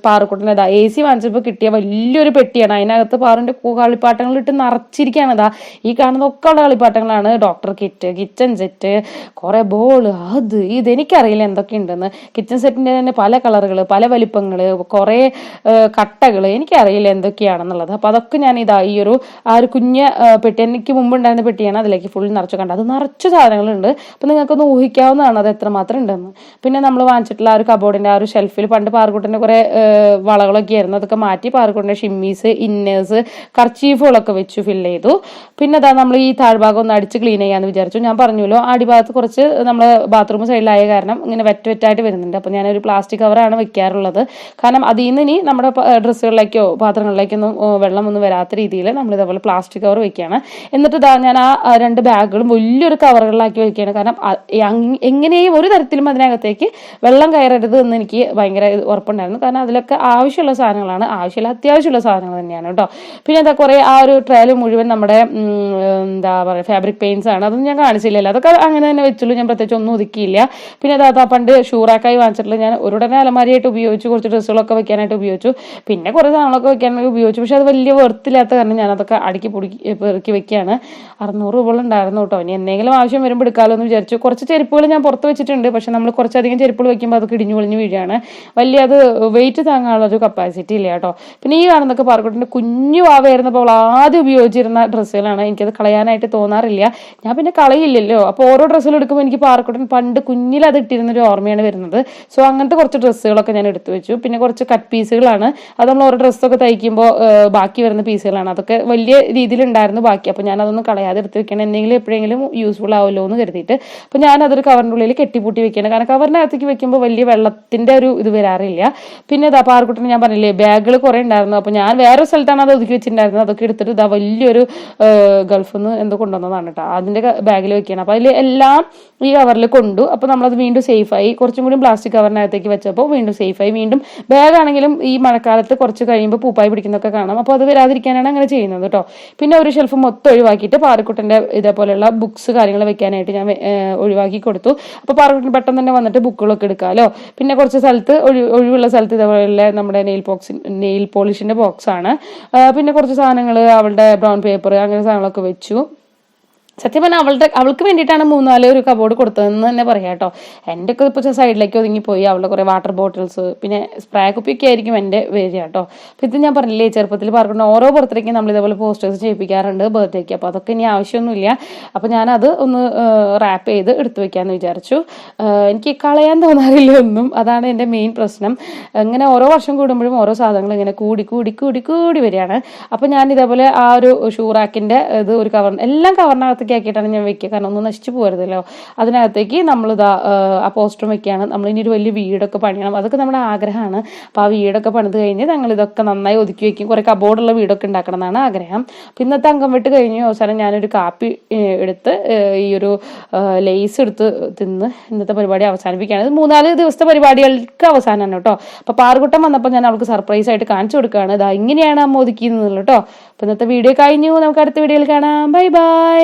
പാറക്കുട്ടന്റെ അതാ എ സി വാങ്ങിച്ചപ്പോൾ കിട്ടിയ വലിയൊരു പെട്ടിയാണ്. അതിനകത്ത് പാറിന്റെ കളിപ്പാട്ടങ്ങൾ ഇട്ട് നിറച്ചിരിക്കുകയാണ് അതാ ഈ കാണുന്നതൊക്കെ ഉള്ള കളിപ്പാട്ടങ്ങളാണ്. ഡോക്ടർ കിറ്റ് കിച്ചൺ സെറ്റ് കുറേ ബോൾ അത് ഇത് എനിക്കറിയില്ല എന്തൊക്കെയുണ്ടെന്ന്. കിച്ചൺ സെറ്റിന്റെ തന്നെ പല കളറുകൾ പല വലിപ്പങ്ങൾ കുറേ കട്ടകൾ എനിക്കറിയില്ല എന്തൊക്കെയാണെന്നുള്ളത്. അപ്പോൾ അതൊക്കെ ഞാൻ ഇതാ ഈ ഒരു ആ ഒരു കുഞ്ഞ പെട്ടി എനിക്ക് മുമ്പ് ഉണ്ടായിരുന്ന പെട്ടിയാണ് അതിലേക്ക് ഫുൾ നിറച്ചു കണ്ടത്. അത് നിറച്ചു സാധനങ്ങളുണ്ട്. അപ്പം നിങ്ങൾക്കൊന്ന് ഊഹിക്കാവുന്നതാണ് അത് എത്രമാത്രം ഉണ്ടെന്ന്. പിന്നെ നമ്മൾ വാങ്ങിച്ചിട്ടുള്ള ആ ഒരു കബോർഡിന്റെ ആ ഒരു ഷെൽഫിൽ പണ്ട് പാറക്കുട്ടിന്റെ കുറേ വളകളൊക്കെ ആയിരുന്നു. അതൊക്കെ മാറ്റി പാറക്കുട്ടിന്റെ ഷിമ്മീസ് ഇന്നേഴ്സ് കർച്ചീഫുകളൊക്കെ വെച്ചു ഫില്ല് ചെയ്തു. പിന്നെ അതാ നമ്മൾ ഈ താഴ്ഭാഗം ഒന്ന് അടിച്ച് ക്ലീൻ ചെയ്യാമെന്ന് വിചാരിച്ചു. ഞാൻ പറഞ്ഞല്ലോ അടിഭാഗത്ത് കുറച്ച് നമ്മൾ ബാത്റൂം സൈഡിലായ കാരണം ഇങ്ങനെ വെറ്റ് വെറ്റായിട്ട് വരുന്നുണ്ട്. അപ്പോൾ ഞാനൊരു പ്ലാസ്റ്റിക് കവറാണ് വെക്കാറുള്ളത്. കാരണം അതിൽ നിന്ന് ഇനി നമ്മുടെ ഡ്രസ്സുകളിലേക്കോ പാത്രങ്ങളിലേക്കൊന്നും വെള്ളമൊന്നും വരാത്ത രീതിയിൽ നമ്മൾ ഇതേപോലെ പ്ലാസ്റ്റിക് കവർ വെക്കുകയാണ്. എന്നിട്ട് ഇതാ ഞാൻ ആ രണ്ട് ബാഗുകളും വലിയൊരു കവറുകളിലാക്കി വെക്കുകയാണ്. കാരണം എങ്ങനെയും ഒരു തരത്തിലും അതിനകത്തേക്ക് വെള്ളം കയറരുത് എന്ന് എനിക്ക് ഭയങ്കര ഉറപ്പുണ്ടായിരുന്നു. കാരണം അതിലൊക്കെ ആവശ്യമുള്ള സാധനങ്ങളാണ്. ആവശ്യമില്ല അത്യാവശ്യമുള്ള സാധനങ്ങൾ തന്നെയാണ് കേട്ടോ. പിന്നെ എന്താ കുറേ ആ ഒരു ട്രയൽ മുഴുവൻ നമ്മുടെ എന്താ പറയുക ഫാബ്രിക് പെയിൻസ് ആണ്. അതൊന്നും ഞാൻ കാണിച്ചില്ലല്ലോ. അതൊക്കെ അങ്ങനെ തന്നെ വെച്ചുള്ളൂ. ഞാൻ പ്രത്യേകിച്ച് ഒന്നും ഒതുക്കിയില്ല. പിന്നെ അതാ പണ്ട് ഷൂറാക്കായി വാങ്ങിച്ചിട്ടുള്ള ഞാൻ ഒരുടനെ അലമാരിയായിട്ട് ഉപയോഗിച്ചു. കുറച്ച് ഡ്രസ്സുകളൊക്കെ വെക്കാനായിട്ട് ഉപയോഗിച്ചു. പിന്നെ കുറേ സാധനങ്ങളൊക്കെ വെക്കാനായിട്ട് ഉപയോഗിച്ചു. പക്ഷെ അത് വലിയ വെറുത്തില്ലാത്ത കാരണം ഞാൻ അതൊക്കെ അടുക്കി പൊടിക്കി പെറുക്കി വെക്കുകയാണ്. അറുന്നൂറ് രൂപ ഉണ്ടായിരുന്നു കേട്ടോ. ഇനി എന്തെങ്കിലും ആവശ്യം വരുമ്പോൾ എടുക്കാമല്ലോ എന്ന് വിചാരിച്ചു. കുറച്ച് ചെരുപ്പുകൾ ഞാൻ പുറത്ത് വെച്ചിട്ടുണ്ട്. പക്ഷെ നമ്മൾ കുറച്ചധികം ചെരുപ്പുകൾ വെക്കുമ്പോൾ അതൊക്കെ ഇടിഞ്ഞു പൊളിഞ്ഞു വീഴുകയാണ് വലിയ അത് വെയിറ്റ് താങ്ങാനുള്ള ഒരു കപ്പാസിറ്റി ഇല്ല കേട്ടോ. പിന്നെ ഈ കാണുന്നൊക്കെ പാർക്കോട്ടിന്റെ കുഞ്ഞു വാവായിരുന്നപ്പോൾ അവൾ ആദ്യം ഉപയോഗിച്ചിരുന്ന ഡ്രസ്സുകളാണ്. എനിക്കത് കളയാനായിട്ട് തോന്നാറില്ല. ഞാൻ പിന്നെ കളയില്ലല്ലോ. അപ്പോൾ ഓരോ ഡ്രസ്സുകൾ എടുക്കുമ്പോൾ എനിക്ക് പാറക്കുട്ടൻ പണ്ട് കുഞ്ഞിൽ അത് ഇട്ടിരുന്ന ഒരു ഓർമ്മയാണ് വരുന്നത്. സോ അങ്ങനത്തെ കുറച്ച് ഡ്രസ്സുകളൊക്കെ ഞാൻ എടുത്തു വെച്ചു. പിന്നെ കുറച്ച് കട്ട് പീസുകളാണ് അത് നമ്മൾ ഓരോ ഡ്രസ്സൊക്കെ തയ്ക്കുമ്പോൾ ബാക്കി വരുന്ന പീസുകളാണ് അതൊക്കെ വലിയ രീതിയിലുണ്ടായിരുന്നു ബാക്കി. അപ്പോൾ ഞാൻ അതൊന്നും കളയാതെ എടുത്ത് വെക്കണം. എന്തെങ്കിലും എപ്പോഴെങ്കിലും യൂസ്ഫുൾ ആവുമല്ലോ എന്ന് കരുതിയിട്ട്. അപ്പോൾ ഞാൻ അതൊരു കവറിന്റെ ഉള്ളിൽ കെട്ടിപ്പൂട്ടി വെക്കണം കാരണം കവറിനകത്തേക്ക് വെക്കുമ്പോൾ വലിയ വെള്ളത്തിന്റെ ഒരു ഇത് വരാറില്ല. പിന്നെ ഇതാ പാർക്കുട്ടിന് ഞാൻ പറഞ്ഞില്ലേ ബാഗുകൾ കുറേ ഉണ്ടായിരുന്നു. അപ്പോൾ ഞാൻ വേറെ സ്ഥലത്താണ് അത് ഒതുക്കി വെച്ചിട്ടുണ്ടായിരുന്നത്. അതൊക്കെ എടുത്തിട്ട് ഇതാ വലിയൊരു ഗൾഫിൽ നിന്ന് എന്തോ കൊണ്ടുവന്നതാണ് കേട്ടോ അതിന്റെ ബാഗിൽ വെക്കുകയാണ്. അപ്പോൾ അതിൽ എല്ലാം ഈ കവറിൽ കൊണ്ടു. അപ്പോൾ നമ്മളത് വീണ്ടും സേഫായി കുറച്ചും കൂടി പ്ലാസ്റ്റിക് കവറിനകത്തേക്ക് വെച്ചപ്പോൾ വീണ്ടും സേഫായി വീണ്ടും ബാഗാണെങ്കിലും ഈ മഴക്കാലത്ത് കുറച്ച് കഴിയുമ്പോൾ പൂപ്പായി പിടിക്കുന്നൊക്കെ കാണാം. അപ്പോൾ അത് വരാതിരിക്കാനാണ് അങ്ങനെ ചെയ്യുന്നത് കേട്ടോ പിന്നെ ഒരു ഷെൽഫ് മൊത്തം ഒഴിവാക്കിയിട്ട് പാറക്കുട്ടന്റെ ഇതേപോലെയുള്ള ബുക്സ് കാര്യങ്ങൾ വെക്കാനായിട്ട് ഞാൻ ഒഴിവാക്കി കൊടുത്തു. അപ്പോൾ പാറക്കുട്ടൻ പെട്ടെന്ന് തന്നെ വന്നിട്ട് ബുക്കുകളൊക്കെ എടുക്കാമല്ലോ പിന്നെ കുറച്ച് സ്ഥലത്ത് ഒഴി ഒഴിവുള്ള സ്ഥലത്ത് ഇതേപോലെ നമ്മുടെ നെയിൽ ബോക്സ് നെയിൽ പോളിഷിന്റെ ബോക്സ് ആണ്. പിന്നെ കുറച്ച് സാധനങ്ങൾ അവളുടെ ബ്രൗൺ പേപ്പർ അങ്ങനെ സാധനങ്ങളൊക്കെ വെച്ചു. സത്യം പറഞ്ഞാൽ അവളുടെ അവൾക്ക് വേണ്ടിയിട്ടാണ് മൂന്നാൽ ഒരു കബോർഡ് കൊടുത്തതെന്ന് തന്നെ പറയാം കേട്ടോ. എന്റെ ഒക്കെ ഇപ്പോൾ സൈഡിലേക്ക് ഒതുങ്ങിപ്പോയി. അവളുടെ കുറേ വാട്ടർ ബോട്ടിൽസ് പിന്നെ സ്പ്രേ കുപ്പിയൊക്കെ ആയിരിക്കും എന്റെ വരിക കേട്ടോ. അപ്പോൾ ഇത് ഞാൻ പറഞ്ഞില്ലേ ചെറുപ്പത്തിൽ പറഞ്ഞിട്ടുണ്ട് ഓരോ ബർത്ത്ഡേക്കും നമ്മൾ ഇതേപോലെ പോസ്റ്റേഴ്സ് ചെയ്യിപ്പിക്കാറുണ്ട് ബർത്ത്ഡേക്ക് അപ്പോൾ അതൊക്കെ ഇനി ആവശ്യമൊന്നുമില്ല. അപ്പോൾ ഞാനത് ഒന്ന് റാപ്പ് ചെയ്ത് എടുത്തു വെക്കാമെന്ന് വിചാരിച്ചു. എനിക്ക് കളയാൻ തോന്നാറില്ല ഒന്നും. അതാണ് എന്റെ മെയിൻ പ്രശ്നം. ഇങ്ങനെ ഓരോ വർഷം കൂടുമ്പോഴും ഓരോ സാധനങ്ങൾ ഇങ്ങനെ കൂടി കൂടി കൂടി കൂടി വരികയാണ്. അപ്പോൾ ഞാൻ ഇതേപോലെ ആ ഒരു ഷൂറാക്കിന്റെ ഇത് ഒരു കവർ എല്ലാം കവറിനകത്തേക്ക് ആക്കിയിട്ടാണ് ഞാൻ വെക്കുക. കാരണം ഒന്നും നശിച്ചു പോകരുതല്ലോ അതിനകത്തേക്ക് നമ്മളിതാ ഇതാ ആ പോസ്റ്ററും വെക്കുകയാണ്. നമ്മൾ ഇനി ഒരു വലിയ വീടൊക്കെ പണിയണം. അതൊക്കെ നമ്മുടെ ആഗ്രഹമാണ്. അപ്പോൾ ആ വീടൊക്കെ പണിത് കഴിഞ്ഞ് ഞങ്ങൾ ഇതൊക്കെ നന്നായി ഒതുക്കി വെക്കും. കുറേ കബോർഡുള്ള വീടൊക്കെ ഉണ്ടാക്കണം എന്നാണ് ആഗ്രഹം. അപ്പം ഇന്നത്തെ അംഗം വിട്ട് കഴിഞ്ഞ്. അവസാനം ഞാനൊരു കാപ്പി എടുത്ത് ഈ ഒരു ലേസ് എടുത്ത് തിന്ന് ഇന്നത്തെ പരിപാടി അവസാനിപ്പിക്കുകയാണ്. ഇത് മൂന്നാൽ ദിവസത്തെ പരിപാടികൾക്ക് അവസാനമാണ് കേട്ടോ. അപ്പോൾ പാറുകുട്ടം വന്നപ്പോൾ ഞാൻ അവൾക്ക് സർപ്രൈസ് ആയിട്ട് കാണിച്ചു കൊടുക്കുകയാണ്. ഇതാ ഇങ്ങനെയാണ് അമ്മ ഒതുക്കിയെന്നുള്ളത് കേട്ടോ. അപ്പോൾ ഇന്നത്തെ വീഡിയോ കഴിഞ്ഞു. നമുക്ക് അടുത്ത വീഡിയോയിൽ കാണാം. Bye bye